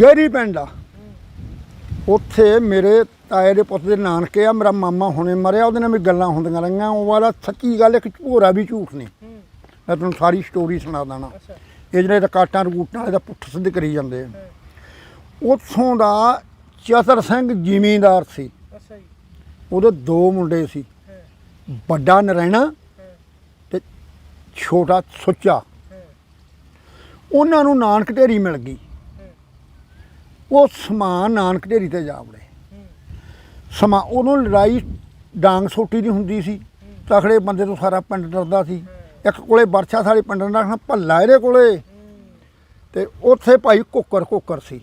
ਗਹਿਰੀ ਪਿੰਡ ਆ। ਉੱਥੇ ਮੇਰੇ ਤਾਏ ਦੇ ਪੁੱਤ ਦੇ ਨਾਨਕੇ ਆ ਮੇਰਾ ਮਾਮਾ ਹੁਣੇ ਮਰਿਆ ਉਹਦੇ ਨਾਲ ਵੀ ਗੱਲਾਂ ਹੁੰਦੀਆਂ ਰਹੀਆਂ। ਉਹ ਵਾਲਾ ਸੱਚੀ ਗੱਲ ਇੱਕ ਝੂਰਾ ਵੀ ਝੂਠ ਨਹੀਂ। ਮੈਂ ਤੁਹਾਨੂੰ ਸਾਰੀ ਸਟੋਰੀ ਸੁਣਾ ਦਾਣਾ। ਇਹ ਜਿਹੜੇ ਰਕਾਟਾਂ ਰਕੂਟਾਂ ਵਾਲੇ ਦਾ ਪੁੱਠ ਸਿੱਧ ਕਰੀ ਜਾਂਦੇ ਆ। ਉੱਥੋਂ ਦਾ ਚਤਰ ਸਿੰਘ ਜ਼ਿਮੀਂਦਾਰ ਸੀ। ਅੱਛਾ ਜੀ। ਉਹਦੇ ਦੋ ਮੁੰਡੇ ਸੀ। ਵੱਡਾ ਨਰੈਣਾ ਤੇ ਛੋਟਾ ਸੁੱਚਾ। ਉਹਨਾਂ ਨੂੰ ਨਾਨਕ ਢੇਰੀ ਮਿਲ ਗਈ। ਉਹ ਸਮਾਨ ਨਾਨਕ ਢੇਰੀ ਤੇ ਜਾ ਵੜੇ। ਸਮਾਂ ਉਦੋਂ ਲੜਾਈ ਡਾਂਗ ਸੋਟੀ ਦੀ ਹੁੰਦੀ ਸੀ। ਤਖੜੇ ਬੰਦੇ ਤੋਂ ਸਾਰਾ ਪਿੰਡ ਡਰਦਾ ਸੀ। ਇੱਕ ਕੋਲੇ ਵਰਛਾ ਸਾਡੇ ਪਿੰਡ ਦਾ ਨਾਂ ਭੱਲਾ ਇਹਦੇ ਕੋਲੇ। ਤੇ ਉੱਥੇ ਭਾਈ ਕੁੱਕਰ ਕੁੱਕਰ ਸੀ।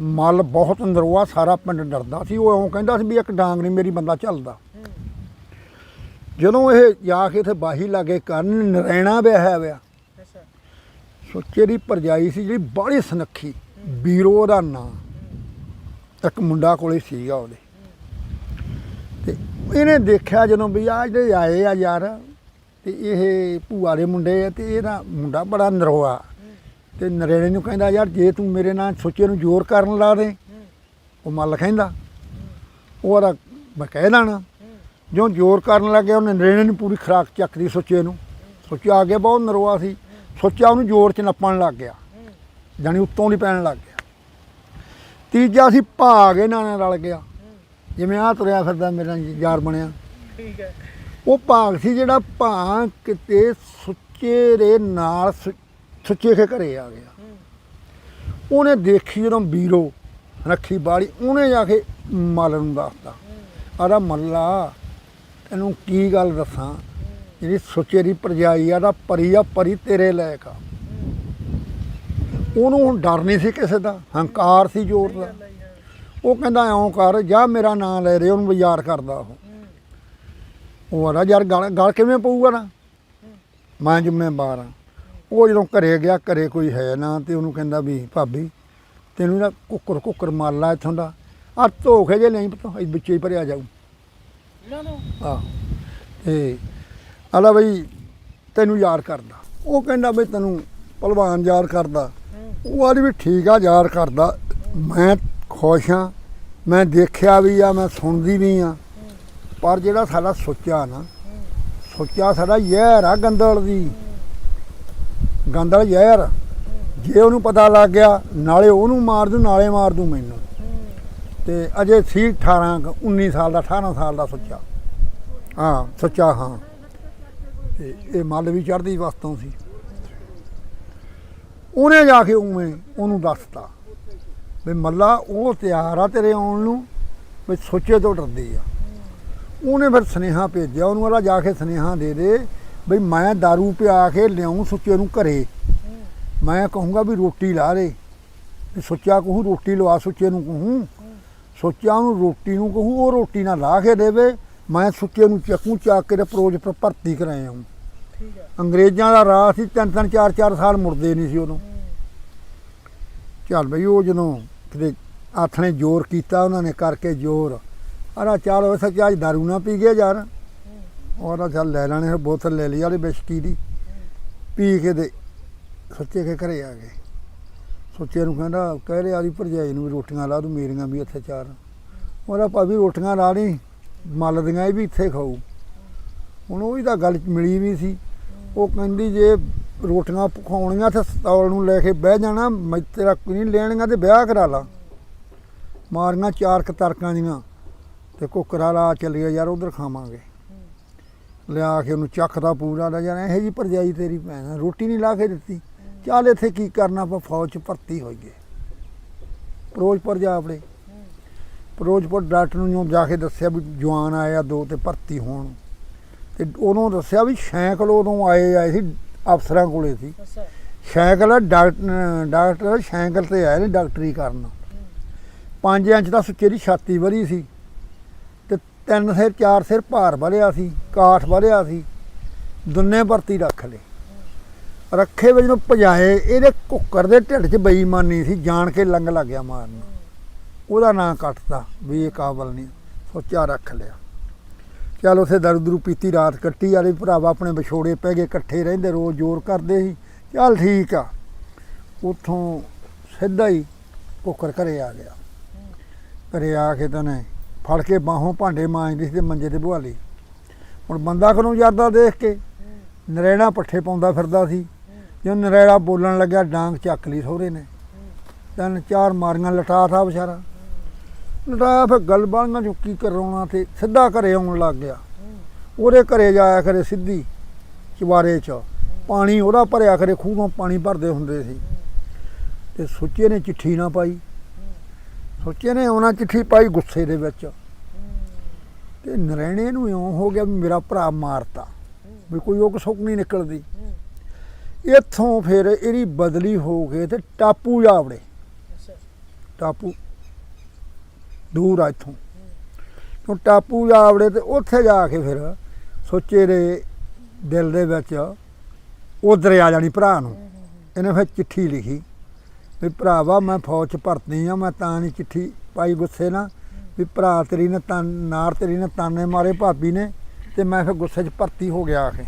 ਮਲ ਬਹੁਤ ਅੰਦਰੋਂ ਸਾਰਾ ਪਿੰਡ ਡਰਦਾ ਸੀ। ਉਹ ਇਉਂ ਕਹਿੰਦਾ ਸੀ ਵੀ ਇੱਕ ਡਾਂਗ ਨਹੀਂ ਮੇਰੀ ਬੰਦਾ ਚੱਲਦਾ। ਜਦੋਂ ਇਹ ਜਾ ਕੇ ਉੱਥੇ ਬਾਹੀ ਲਾਗੇ ਕਰਨ ਨਰੈਣਾ ਵਿਆਹਿਆ ਵਿਆ ਸੁੱਚੇ ਦੀ ਪਰਜਾਈ ਸੀ ਜਿਹੜੀ ਬਾਹਲੀ ਸੁਨੱਖੀ। ਬੀਰੋ ਦਾ ਨਾਂ। ਇੱਕ ਮੁੰਡਾ ਕੋਲੇ ਸੀਗਾ ਉਹਦੇ। ਤੇ ਇਹਨੇ ਦੇਖਿਆ ਜਦੋਂ ਵੀ ਆ ਜਿਹੜੇ ਆਏ ਆ ਯਾਰ, ਤੇ ਇਹ ਭੂਆ ਦੇ ਮੁੰਡੇ ਆ ਤੇ ਇਹਦਾ ਮੁੰਡਾ ਬੜਾ ਨਰੋਆ। ਤੇ ਨਰੇਣੇ ਨੂੰ ਕਹਿੰਦਾ, ਯਾਰ ਜੇ ਤੂੰ ਮੇਰੇ ਨਾਲ ਸੁੱਚੇ ਨੂੰ ਜ਼ੋਰ ਕਰਨ ਲਾ ਦੇ, ਉਹ ਮੱਲ ਕਹਿੰਦਾ। ਉਹਦਾ ਮੈਂ ਕਹਿ ਦੇਣਾ ਜੋ ਜ਼ੋਰ ਕਰਨ ਲੱਗਿਆ, ਉਹਨੇ ਨਰੇਣੇ ਨੂੰ ਪੂਰੀ ਖਰਾਕ ਚੱਕਦੀ ਸੁੱਚੇ ਨੂੰ। ਸੁੱਚਾ ਕੇ ਬਹੁਤ ਨਰੋਆ ਸੀ ਸੁੱਚਾ ਉਹਨੂੰ ਜ਼ੋਰ ਚ ਨੱਪਣ ਲੱਗ ਗਿਆ। ਜਾਣੀ ਉੱਤੋਂ ਦੀ ਪੈਣ ਲੱਗ ਗਿਆ। ਤੀਜਾ ਸੀ ਭਾਗ ਇਹਨਾਂ ਨਾਲ ਰਲ ਗਿਆ। ਜਿਵੇਂ ਆ ਤੁਰਿਆ ਫਿਰਦਾ ਮੇਰਾ ਯਾਰ ਬਣਿਆ। ਠੀਕ ਹੈ। ਉਹ ਭਾਗ ਸੀ ਜਿਹੜਾ ਭਾਂ ਕਿਤੇ ਸੁੱਚੇ ਦੇ ਨਾਲ ਸੁੱਚੇ ਕੇ ਘਰੇ ਆ ਗਿਆ। ਉਹਨੇ ਦੇਖੀ ਜਦੋਂ ਬੀਰੋ ਰੱਖੀ ਬਾੜੀ ਉਹਨੇ ਜਾ ਕੇ ਮੱਲ ਨੂੰ ਦੱਸਤਾ। ਆਦਾ ਮੱਲਾ ਤੈਨੂੰ ਕੀ ਗੱਲ ਦੱਸਾਂ? ਜਿਹੜੀ ਸੁੱਚੇ ਦੀ ਪਰਜਾਈ ਆ ਦਾ ਪਰੀ ਆ ਪਰੀ ਤੇਰੇ ਲਾਇਕ ਆ। ਉਹਨੂੰ ਹੁਣ ਡਰ ਨਹੀਂ ਸੀ ਕਿਸੇ ਦਾ ਹੰਕਾਰ ਸੀ ਜ਼ੋਰ ਦਾ। ਉਹ ਕਹਿੰਦਾ ਐਂ ਕਰ ਜਾ ਮੇਰਾ ਨਾਂ ਲੈ ਰਹੇ ਉਹਨੂੰ ਬਾਜ਼ਾਰ ਕਰਦਾ ਉਹ। ਉਹ ਆਦਾ ਯਾਰ ਗਲ ਗਲ ਕਿਵੇਂ ਪਊਗਾ ਨਾ? ਮੈਂ ਜ਼ਿੰਮੇਵਾਰ ਆ। ਉਹ ਜਦੋਂ ਘਰੇ ਗਿਆ ਘਰੇ ਕੋਈ ਹੈ ਨਾ ਤੇ ਉਹਨੂੰ ਕਹਿੰਦਾ ਵੀ ਭਾਬੀ ਤੈਨੂੰ ਨਾ ਕੁੱਕਰ ਕੁੱਕਰ ਮਾਰ ਲਾ ਇੱਥੋਂ ਦਾ। ਆ ਧੋਖੇ ਜੇ ਨਹੀਂ ਪਤਾ ਇਹ ਵਿੱਚੇ ਹੀ ਭਰਿਆ ਜਾਊ। ਆ ਤੇ ਆਲਾ ਬਈ ਤੈਨੂੰ ਯਾਰ ਕਰਦਾ। ਉਹ ਕਹਿੰਦਾ ਬਈ ਤੈਨੂੰ ਭਲਵਾਨ ਯਾਰ ਕਰਦਾ। ਉਹ ਆਦੀ ਵੀ ਠੀਕ ਆ ਯਾਦ ਕਰਦਾ। ਮੈਂ ਖੁਸ਼ ਹਾਂ ਮੈਂ ਦੇਖਿਆ ਵੀ ਆ ਮੈਂ ਸੁਣਦੀ ਵੀ ਆ। ਪਰ ਜਿਹੜਾ ਸਾਡਾ ਸੋਚਿਆ ਨਾ ਸੋਚਿਆ ਸਾਡਾ ਜ਼ਹਿਰ ਆ ਗੰਦਲ ਦੀ। ਗੰਦਲ ਜ਼ਹਿਰ। ਜੇ ਉਹਨੂੰ ਪਤਾ ਲੱਗ ਗਿਆ ਨਾਲੇ ਉਹਨੂੰ ਮਾਰ ਦੂ ਨਾਲੇ ਮਾਰ ਦੂ ਮੈਨੂੰ। ਤੇ ਅਜੇ ਸੀ 18 ਕੁ, 19 ਸਾਲ ਦਾ 18 ਸਾਲ ਦਾ ਸੁੱਚਾ ਹਾਂ ਸੁੱਚਾ ਹਾਂ। ਤੇ ਇਹ ਮੱਲ ਵੀ ਚੜਦੀ ਵਸਤੋਂ ਸੀ। ਉਹਨੇ ਜਾ ਕੇ ਉਵੇਂ ਉਹਨੂੰ ਦੱਸਤਾ ਵੀ ਮੱਲਾ ਉਹ ਤਿਆਰ ਆ ਤੇਰੇ ਆਉਣ ਨੂੰ, ਵੀ ਸੁੱਚੇ ਤੋਂ ਡਰਦੀ ਆ। ਉਹਨੇ ਫਿਰ ਸੁਨੇਹਾ ਭੇਜਿਆ, ਉਹਨੂੰ ਵਾਲਾ ਜਾ ਕੇ ਸੁਨੇਹਾ ਦੇ ਦੇ ਬਈ ਮੈਂ दारू ਪਿਆ ਕੇ ਲਿਆਉਂ ਸੁੱਚੇ ਨੂੰ ਘਰੇ। ਮੈਂ ਕਹੂੰਗਾ ਵੀ ਰੋਟੀ ਲਾ ਦੇ। ਵੀ ਸੁੱਚਾ ਕਹੂ ਰੋਟੀ ਲਵਾ ਸੁੱਚੇ ਨੂੰ ਕਹੂੰ। ਸੋਚਿਆ ਉਹਨੂੰ ਰੋਟੀ ਨੂੰ ਕਹੂੰ, ਉਹ ਰੋਟੀ ਨਾ ਲਾ ਕੇ ਦੇਵੇ। ਮੈਂ ਸੁੱਚੇ ਨੂੰ ਚੱਕੂ, ਚੱਕ ਕੇ ਤੇ ਪ੍ਰੋਜ ਪਰ ਭਰਤੀ ਕਰਾਇਆ ਹਾਂ। ਠੀਕ ਹੈ ਅੰਗਰੇਜ਼ਾਂ ਦਾ ਰਾਹ ਸੀ ਤਿੰਨ ਤਿੰਨ ਚਾਰ ਚਾਰ ਸਾਲ ਮੁੜਦੇ ਨਹੀਂ ਸੀ ਉਦੋਂ। ਚੱਲ ਬਈ ਉਹ ਜਦੋਂ ਕਿਤੇ ਆਥਣੇ ਜ਼ੋਰ ਕੀਤਾ ਉਹਨਾਂ ਨੇ ਕਰਕੇ ਜ਼ੋਰ। ਅਰਾ ਚੱਲ ਉਹ ਸੱਚਾ ਅੱਜ ਦਾਰੂ ਨਾ ਪੀ ਗਿਆ ਯਾਰ। ਉਹਦਾ ਚੱਲ ਲੈ ਲੈਣੇ ਫਿਰ ਬੋਤਲ ਲੈ ਲਈ ਵਾਲੀ ਬਿਸਕੀ ਦੀ। ਪੀ ਕੇ ਦੇ ਸੱਚੇ ਕੇ ਘਰੇ ਆ ਗਏ। ਸੋਚੇ ਨੂੰ ਕਹਿੰਦਾ ਕਹਿ ਰਿਹਾ ਆਦੀ ਭਰਜਾਈ ਨੂੰ ਵੀ ਰੋਟੀਆਂ ਲਾ ਦੂ ਮੇਰੀਆਂ ਵੀ ਇੱਥੇ ਚਾਰ। ਉਹਦਾ ਭਾਵੇਂ ਰੋਟੀਆਂ ਲਾ ਨਹੀਂ ਮੱਲ ਦੀਆਂ ਇਹ ਵੀ ਇੱਥੇ ਖਾਊ। ਹੁਣ ਉਹ ਵੀ ਤਾਂ ਗੱਲ ਮਿਲੀ ਵੀ ਸੀ। ਉਹ ਕਹਿੰਦੀ ਜੇ ਰੋਟੀਆਂ ਪਕਾਉਣੀਆਂ ਤੇ ਸਤੌਲ ਨੂੰ ਲੈ ਕੇ ਬਹਿ ਜਾਣਾ, ਮੈਂ ਤੇਰਾ ਕੋਈ ਨਹੀਂ ਲੈਣੀਆਂ ਤੇ ਵਿਆਹ ਕਰਾ ਲਾ। ਮਾਰੀਆਂ ਚਾਰ ਕ ਦੀਆਂ ਤੇ ਕੁੱਕਰਾ ਲਾ ਚੱਲੀਏ ਯਾਰ ਉਧਰ ਖਾਵਾਂਗੇ। ਲਿਆ ਕੇ ਉਹਨੂੰ ਚੱਕਦਾ ਪੂਰਾ ਦਾ ਯਾਰ ਇਹੋ ਜੀ ਭਰਜਾਈ ਤੇਰੀ ਭੈਣ ਰੋਟੀ ਨਹੀਂ ਲਾ ਕੇ ਦਿੱਤੀ। ਚੱਲ ਇੱਥੇ ਕੀ ਕਰਨਾ, ਆਪਾਂ ਫੌਜ ਚ ਭਰਤੀ ਹੋਈਏ ਫਿਰੋਜ਼ਪੁਰ ਜਾ ਆਪਣੇ ਫਿਰੋਜ਼ਪੁਰ ਡਾਕਟਰ ਨੂੰ ਜਿਉਂ ਜਾ ਕੇ ਦੱਸਿਆ ਵੀ ਜਵਾਨ ਆਇਆ ਦੋ ਤੇ ਭਰਤੀ ਹੋਣ। ਤੇ ਉਹਨੂੰ ਦੱਸਿਆ ਵੀ ਸਾਈਕਲ ਉਦੋਂ ਆਏ ਆਏ ਸੀ ਅਫਸਰਾਂ ਕੋਲੇ ਸੀ। ਅੱਛਾ। ਸਾਈਕਲ ਡਾਕਟਰ ਡਾਕਟਰ ਸਾਈਕਲ ਤੇ ਆਏ ਨੇ ਡਾਕਟਰੀ ਕਰਨ। 5 ਇੰਚ ਦਾ ਸੁੱਚੇ ਦੀ ਛਾਤੀ ਵਧੀ ਸੀ ਤੇ ਤਿੰਨ ਸਿਰ ਚਾਰ ਸਿਰ ਭਾਰ ਵਧਿਆ ਸੀ ਕਾਠ ਵਧਿਆ ਸੀ ਦੁੰਨੇ ਭਰਤੀ ਰੱਖ ਲਏ। ਰੱਖੇ ਵਿੱਚ ਨੂੰ ਭਜਾਏ ਇਹਦੇ ਕੁੱਕਰ ਦੇ ਢਿੱਡ 'ਚ ਬੇਈਮਾਨੀ ਸੀ ਜਾਣ ਕੇ ਲੰਗ ਲੱਗ ਗਿਆ ਮਾਰਨ। ਉਹਦਾ ਨਾਂ ਕੱਟਤਾ ਵੀ ਇਹ ਕਾਬਲ ਨਹੀਂ ਸੋਚਿਆ ਰੱਖ ਲਿਆ। ਚੱਲ ਉਥੇ ਦਰੂ ਦਰੂ ਪੀਤੀ, ਰਾਤ ਕੱਟੀ ਵਾਲੇ ਭਰਾਵਾ ਆਪਣੇ ਵਿਛੋੜੇ ਪੈ ਗਏ, ਇਕੱਠੇ ਰਹਿੰਦੇ, ਰੋਜ਼ ਜ਼ੋਰ ਕਰਦੇ ਸੀ। ਚੱਲ ਠੀਕ ਆ। ਉਥੋਂ ਸਿੱਧਾ ਹੀ ਕੁੱਕਰ ਘਰੇ ਆ ਗਿਆ। ਘਰੇ ਆ ਕੇ ਤਾਂ ਨੇ ਫੜ ਕੇ ਬਾਹੋਂ ਭਾਂਡੇ ਮਾਂਜਦੀ ਸੀ ਤੇ ਮੰਜੇ ਤੇ ਬੁਹਾ ਲਈ ਹੁਣ ਬੰਦਾ ਖਨੂੰ ਜਾਂਦਾ ਦੇਖ ਕੇ? ਨਰੈਣਾ ਪੱਠੇ ਪਾਉਂਦਾ ਫਿਰਦਾ ਸੀ। ਜਦੋਂ ਨਰੇੜਾ ਬੋਲਣ ਲੱਗਿਆ, ਡਾਂਗ ਚੱਕ ਲਈ ਸਹੁਰੇ ਨੇ। ਤਿੰਨ ਚਾਰ ਮਾਰੀਆਂ, ਲਟਾ ਥਾ ਵਿਚਾਰਾ। ਲਟਾਇਆ ਫਿਰ ਗੱਲ ਬਾਲੀਆਂ ਚੋਂ ਕੀ ਕਰਾਉਣਾ ਤੇ ਸਿੱਧਾ ਘਰੇ ਆਉਣ ਲੱਗ ਗਿਆ। ਉਹਦੇ ਘਰੇ ਜਾਇਆ ਕਰੇ ਸਿੱਧੀ ਚਵਾਰੇ 'ਚ। ਪਾਣੀ ਉਹਦਾ ਭਰਿਆ ਕਰੇ ਖੂਹ ਪਾਣੀ ਭਰਦੇ ਹੁੰਦੇ ਸੀ। ਤੇ ਸੁੱਚੇ ਨੇ ਚਿੱਠੀ ਨਾ ਪਾਈ। ਸੁੱਚੇ ਨੇ ਉਹਨਾਂ ਚਿੱਠੀ ਪਾਈ ਗੁੱਸੇ ਦੇ ਵਿੱਚ। ਤੇ ਨਰੈਣੇ ਨੂੰ ਇਉਂ ਹੋ ਗਿਆ ਵੀ ਮੇਰਾ ਭਰਾ ਮਾਰਤਾ ਵੀ ਕੋਈ ਉਹ ਸੁੱਕ ਨਹੀਂ ਨਿਕਲਦੀ। ਇੱਥੋਂ ਫਿਰ ਇਹਦੀ ਬਦਲੀ ਹੋ ਕੇ ਤੇ ਟਾਪੂ ਜਾਵੜੇ ਟਾਪੂ ਦੂਰ ਆ ਇੱਥੋਂ। ਤੋਂ ਟਾਪੂ ਜਾਵੜੇ ਤੇ ਉੱਥੇ ਜਾ ਕੇ ਫਿਰ ਸੋਚੇ ਦੇ ਦਿਲ ਦੇ ਵਿੱਚ ਉਧਰ ਆ ਜਾਣੀ ਭਰਾ ਨੂੰ। ਇਹਨੇ ਫਿਰ ਚਿੱਠੀ ਲਿਖੀ ਵੀ ਭਰਾਵਾ ਮੈਂ ਫੌਜ ਚ ਭਰਤੀ ਆ, ਮੈਂ ਤਾਂ ਨਹੀਂ ਚਿੱਠੀ ਪਾਈ ਗੁੱਸੇ ਨਾਲ ਵੀ ਭਰਾ ਤੇਰੀ ਨੇ ਤਾਂ, ਨਾਰ ਤੇਰੀ ਨੇ ਤਾਨੇ ਮਾਰੇ ਭਾਬੀ ਨੇ ਤੇ ਮੈਂ ਫਿਰ ਗੁੱਸੇ 'ਚ ਭਰਤੀ ਹੋ ਗਿਆ ਆ ਕੇ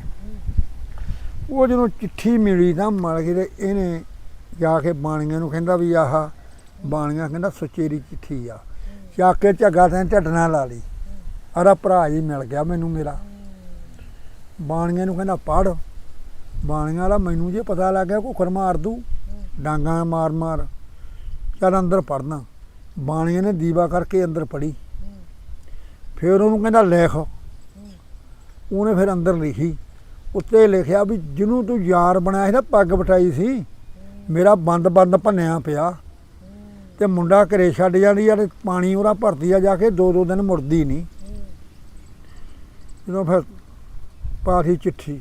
ਉਹ ਜਦੋਂ ਚਿੱਠੀ ਮਿਲੀ ਤਾਂ ਮਲ ਗਈ ਤੇ ਇਹਨੇ ਜਾ ਕੇ ਬਾਣੀਆਂ ਨੂੰ ਕਹਿੰਦਾ ਵੀ ਆਹ, ਬਾਣੀਆਂ ਕਹਿੰਦਾ ਸੁਚੇਰੀ ਚਿੱਠੀ ਆ। ਚੱਕ ਕੇ ਝੱਗਾ ਤੇ ਢੱਡ ਲਾ ਲਈ। ਆਰਾ ਭਰਾ ਜੀ ਮਿਲ ਗਿਆ ਮੈਨੂੰ ਮੇਰਾ। ਬਾਣੀਆਂ ਨੂੰ ਕਹਿੰਦਾ ਪੜ ਬਾਣੀਆਂ ਵਾਲਾ ਮੈਨੂੰ ਜੇ ਪਤਾ ਲੱਗ ਗਿਆ, ਘੁੱਖਰ ਮਾਰ ਦੂ। ਡਾਂਗਾ ਮਾਰ ਮਾਰ। ਚੱਲ ਅੰਦਰ ਪੜਨਾ ਬਾਣੀਆਂ ਨੇ ਦੀਵਾ ਕਰਕੇ ਅੰਦਰ ਪੜੀ ਫਿਰ ਉਹਨੂੰ ਕਹਿੰਦਾ, ਲਿਖ। ਉਹਨੇ ਫਿਰ ਅੰਦਰ ਲਿਖੀ। ਉੱਤੇ ਲਿਖਿਆ ਵੀ, ਜਿਹਨੂੰ ਤੂੰ ਯਾਰ ਬਣਾਇਆ ਸੀ ਨਾ, ਪੱਗ ਬਟਾਈ ਸੀ, ਮੇਰਾ ਬੰਦ ਬੰਦ ਭੰਨਿਆ ਪਿਆ। ਤੇ ਮੁੰਡਾ ਘਰੇ ਛੱਡ ਜਾਂਦੀ ਆ ਤੇ ਪਾਣੀ ਉਹਦਾ ਭਰਦੀ ਆ ਜਾ ਕੇ ਦੋ ਦੋ ਦਿਨ ਮੁੜਦੀ ਨਹੀਂ। ਜਦੋਂ ਫਿਰ ਪਾਠੀ ਚਿੱਠੀ।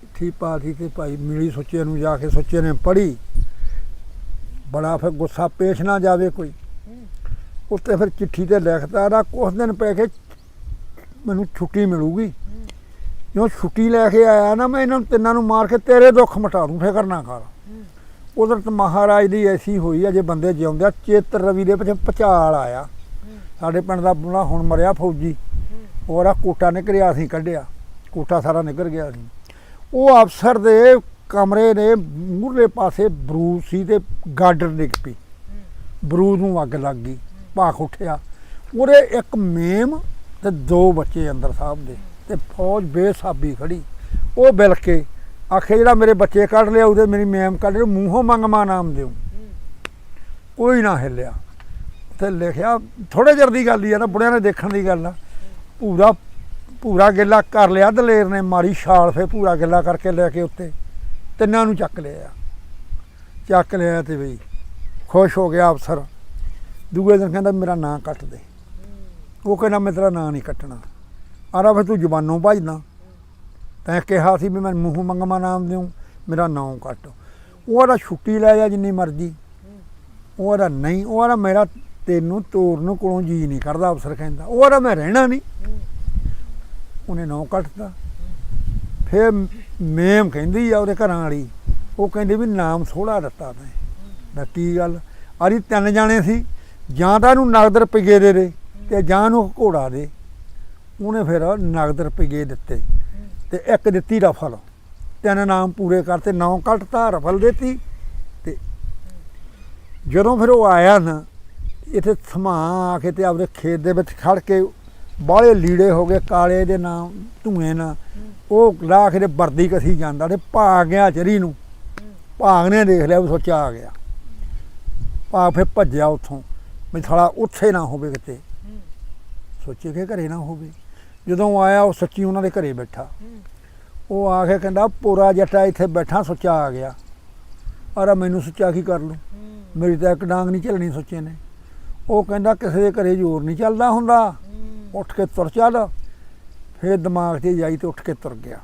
ਚਿੱਠੀ ਪਾਠੀ ਤੇ ਭਾਈ ਮਿਲੀ ਸੁੱਚੇ ਨੂੰ ਜਾ ਕੇ ਸੁੱਚੇ ਨੇ ਪੜ੍ਹੀ। ਬੜਾ ਫਿਰ ਗੁੱਸਾ ਪੇਸ਼ ਨਾ ਜਾਵੇ ਕੋਈ। ਉੱਤੇ ਫਿਰ ਚਿੱਠੀ ਤੇ ਲਿਖਤਾ ਨਾ ਕੁਝ ਦਿਨ ਪੈ ਕੇ ਮੈਨੂੰ ਛੁੱਟੀ ਮਿਲੂਗੀ। ਜਦੋਂ ਛੁੱਟੀ ਲੈ ਕੇ ਆਇਆ ਨਾ ਮੈਂ ਇਹਨਾਂ ਨੂੰ ਤਿੰਨਾਂ ਨੂੰ ਮਾਰ ਕੇ ਤੇਰੇ ਦੁੱਖ ਮਿਟਾ ਦੂੰ ਫਿਕਰ ਨਾ ਕਰ। ਉਧਰ ਮਹਾਰਾਜ ਦੀ ਐਸੀ ਹੋਈ ਆ, ਜੇ ਬੰਦੇ ਜਿਉਂਦੇ ਚੇਤਰ ਰਵੀ ਦੇ ਪਿੱਛੇ ਪਚਾਲ ਆਇਆ। ਸਾਡੇ ਪਿੰਡ ਦਾ ਬੁਣਾ ਹੁਣ ਮਰਿਆ ਫੌਜੀ। ਉਹਦਾ ਕੋਟਾ ਨਿਕਲਿਆ ਸੀ, ਕੱਢਿਆ। ਕੋਟਾ ਸਾਰਾ ਨਿਕਲ ਗਿਆ ਸੀ। ਉਹ ਅਫਸਰ ਦੇ ਕਮਰੇ ਦੇ ਮੂਹਰੇ ਪਾਸੇ ਬਰੂਦ ਸੀ ਤੇ ਗਾਰਡਰ ਡਿੱਗ ਪਈ। ਬਰੂਦ ਨੂੰ ਅੱਗ ਲੱਗ ਗਈ, ਭਾਖ ਉੱਠਿਆ। ਉਹਦੇ ਇੱਕ ਮੇਮ ਤੇ ਦੋ ਬੱਚੇ ਅੰਦਰ ਸਾਹਿਬ ਦੇ ਤੇ ਫੌਜ ਬੇਸਾਬੀ ਖੜੀ। ਉਹ ਬਿਲ ਕੇ ਆਖੇ ਜਿਹੜਾ ਮੇਰੇ ਬੱਚੇ ਕੱਢ ਲਿਆ, ਉਹਦੇ ਮੇਰੀ ਮੈਮ ਕੱਢ ਲਿਓ ਮੂੰਹੋਂ ਮੰਗਮਾ ਨਾਮ ਦਿਓ। ਕੋਈ ਨਾ ਹਿੱਲਿਆ। ਤੇ ਲਿਖਿਆ ਥੋੜੇ ਚਿਰ ਦੀ ਗੱਲ ਹੀ ਆ ਨਾ, ਬੁੜਿਆਂ ਨੇ ਦੇਖਣ ਦੀ ਗੱਲ ਆ। ਪੂਰਾ ਪੂਰਾ ਗਿੱਲਾ ਕਰ ਲਿਆ ਦਲੇਰ ਨੇ ਮਾਰੀ ਛਾਲ ਫੇ ਪੂਰਾ ਗਿੱਲਾ ਕਰਕੇ ਲੈ ਕੇ ਉੱਤੇ। ਤਿੰਨਾਂ ਨੂੰ ਚੱਕ ਲਿਆ। ਚੱਕ ਲਿਆ ਤੇ ਬਈ, ਖੁਸ਼ ਹੋ ਗਿਆ ਅਫਸਰ। ਦੂਏ ਦਿਨ ਕਹਿੰਦਾ, ਮੇਰਾ ਨਾਂ ਕੱਟ ਦੇ। ਉਹ ਕਹਿੰਦਾ, ਮੈਂ ਤੇਰਾ ਨਾਂ ਨਹੀਂ ਕੱਟਣਾ। ਆਰਾ ਫਿਰ ਤੂੰ ਜ਼ਬਾਨੋਂ ਭਜਦਾ ਤੈਂ ਕਿਹਾ ਸੀ ਵੀ ਮੈਂ ਮੂੰਹ ਮੰਗਮਾ ਨਾਮ ਦਿਉ, ਮੇਰਾ ਨਾਂ ਕੱਟ। ਉਹ ਆਦਾ ਛੁੱਟੀ ਲੈ ਜਾ ਜਿੰਨੀ ਮਰਜ਼ੀ। ਉਹ ਆਦਾ ਨਹੀਂ, ਉਹ ਆਦਾ ਮੇਰਾ ਤੈਨੂੰ ਤੋਰਨ ਨੂੰ ਕੋਲੋਂ ਜੀ ਨਹੀਂ ਕਰਦਾ ਅਫਸਰ ਕਹਿੰਦਾ। ਉਹ ਆਦਾ ਮੈਂ ਰਹਿਣਾ ਨਹੀਂ। ਉਹਨੇ ਨਾਂ ਕੱਟਦਾ ਫਿਰ ਮੇਮ ਕਹਿੰਦੀ ਆ ਉਹਦੇ ਘਰਾਂ ਵਾਲੀ, ਉਹ ਕਹਿੰਦੀ ਵੀ ਨਾਮ ਸੋਹਣਾ ਦਿੱਤਾ ਤੈਂ। ਨਾ ਕੀ ਗੱਲ? ਆਰੀ ਤਿੰਨ ਜਾਣੇ ਸੀ, ਜਾਂ ਤਾਂ ਇਹਨੂੰ ਨਗਦ ਰੁਪਏ ਦੇ ਦੇ ਤੇ ਜਾਂ ਨੂੰ ਘੋੜਾ ਦੇ। ਉਹਨੇ ਫਿਰ ਨਗਦ ਰੁਪਏ ਦਿੱਤੇ। ਤੇ ਇੱਕ ਦਿੱਤੀ ਰਫਲ। ਤਿੰਨ ਨਾਮ ਪੂਰੇ ਕਰਤੇ, ਨੌ ਕੱਟਤਾ, ਰਫਲ ਦਿੱਤੀ ਤੇ ਜਦੋਂ ਫਿਰ ਉਹ ਆਇਆ ਨਾ, ਇੱਥੇ ਸਮਾ ਆ ਕੇ ਤੇ ਆਪਦੇ ਖੇਤ ਦੇ ਵਿੱਚ ਖੜ ਕੇ ਬਾਹਲੇ ਲੀੜੇ ਹੋ ਗਏ, ਕਾਲੇ ਦੇ ਨਾਮ ਧੂਏ ਨਾ, ਉਹ ਲਾ ਕੇ ਤੇ ਵਰਦੀ ਕਸੀ ਜਾਂਦਾ ਤੇ ਭਾਗ ਗਿਆ ਚਰੀ ਨੂੰ। ਭਾਗ ਨੇ ਦੇਖ ਲਿਆ ਵੀ ਸੋਚਿਆ ਆ ਗਿਆ। ਭਾਗ ਫਿਰ ਭੱਜਿਆ ਉੱਥੋਂ ਮੈਂ ਥੜਾ ਉੱਥੇ ਨਾ ਹੋਵੇ ਕਿਤੇ। ਸੋਚੇ ਕਿ ਘਰੇ ਨਾ ਹੋਵੇ। ਜਦੋਂ ਆਇਆ ਉਹ ਸੱਚੀ ਉਹਨਾਂ ਦੇ ਘਰੇ ਬੈਠਾ। ਉਹ ਆ ਕੇ ਕਹਿੰਦਾ, ਪੂਰਾ ਜੱਟਾ ਇੱਥੇ ਬੈਠਾ, ਸੁੱਚਾ ਆ ਗਿਆ। ਅਰੇ ਮੈਨੂੰ ਸੁੱਚਾ ਕੀ ਕਰ ਲੂ ਮੇਰੀ ਤਾਂ ਇੱਕ ਡਾਂਗ ਨਹੀਂ ਚੱਲਣੀ ਸੁੱਚੇ ਨੇ। ਉਹ ਕਹਿੰਦਾ, ਕਿਸੇ ਦੇ ਘਰੇ ਜ਼ੋਰ ਨਹੀਂ ਚੱਲਦਾ ਹੁੰਦਾ। ਉੱਠ ਕੇ ਤੁਰ ਚੱਲ। ਫਿਰ ਦਿਮਾਗ 'ਤੇ ਜਾਈ ਤੇ ਉੱਠ ਕੇ ਤੁਰ ਗਿਆ।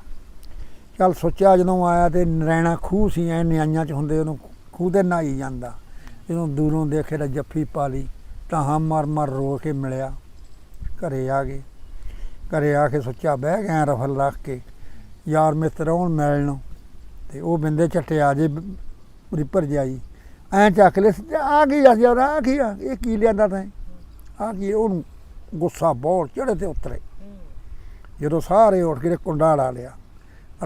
ਚੱਲ ਸੋਚਿਆ ਜਦੋਂ ਆਇਆ ਤੇ ਨਰੈਣਾ ਖੂਹ ਸੀ, ਐ ਨਿਆਈਆਂ 'ਚ ਹੁੰਦੇ ਉਹਨੂੰ ਖੂਹ ਦੇ ਨਹਾਈ ਜਾਂਦਾ। ਜਦੋਂ ਦੂਰੋਂ ਦੇਖੇ ਤਾਂ ਜੱਫੀ ਪਾ ਲਈ ਤਾਂ ਹਾਂ ਮਰ ਮਰ ਰੋ ਕੇ ਮਿਲਿਆ। ਘਰੇ ਆ ਗਏ। ਘਰੇ ਆ ਕੇ ਸੋਚਿਆ ਬਹਿ ਗਿਆ ਰਫਲ ਰੱਖ ਕੇ, ਯਾਰ ਮਿੱਤਰ ਆਉਣ ਮਿਲਣ। ਤੇ ਉਹ ਬਿੰਦੇ ਝੱਟੇ ਆ ਜੇ ਪੂਰੀ ਭਰਜਾਈ ਐਂ ਚੱਕ ਲੈ ਆ ਕੀ ਆ ਯਾਰ, ਆ ਕੀ ਆ, ਇਹ ਕੀ ਲਿਆਂਦਾ ਤੈਂ? ਆ ਕੀ ਉਹਨੂੰ ਗੁੱਸਾ ਬਹੁਤ ਚੜੇ ਤੇ ਉਤਰੇ। ਜਦੋਂ ਸਾਰੇ ਉੱਠ ਕੇ ਕੁੰਡਾ ਲਾ ਲਿਆ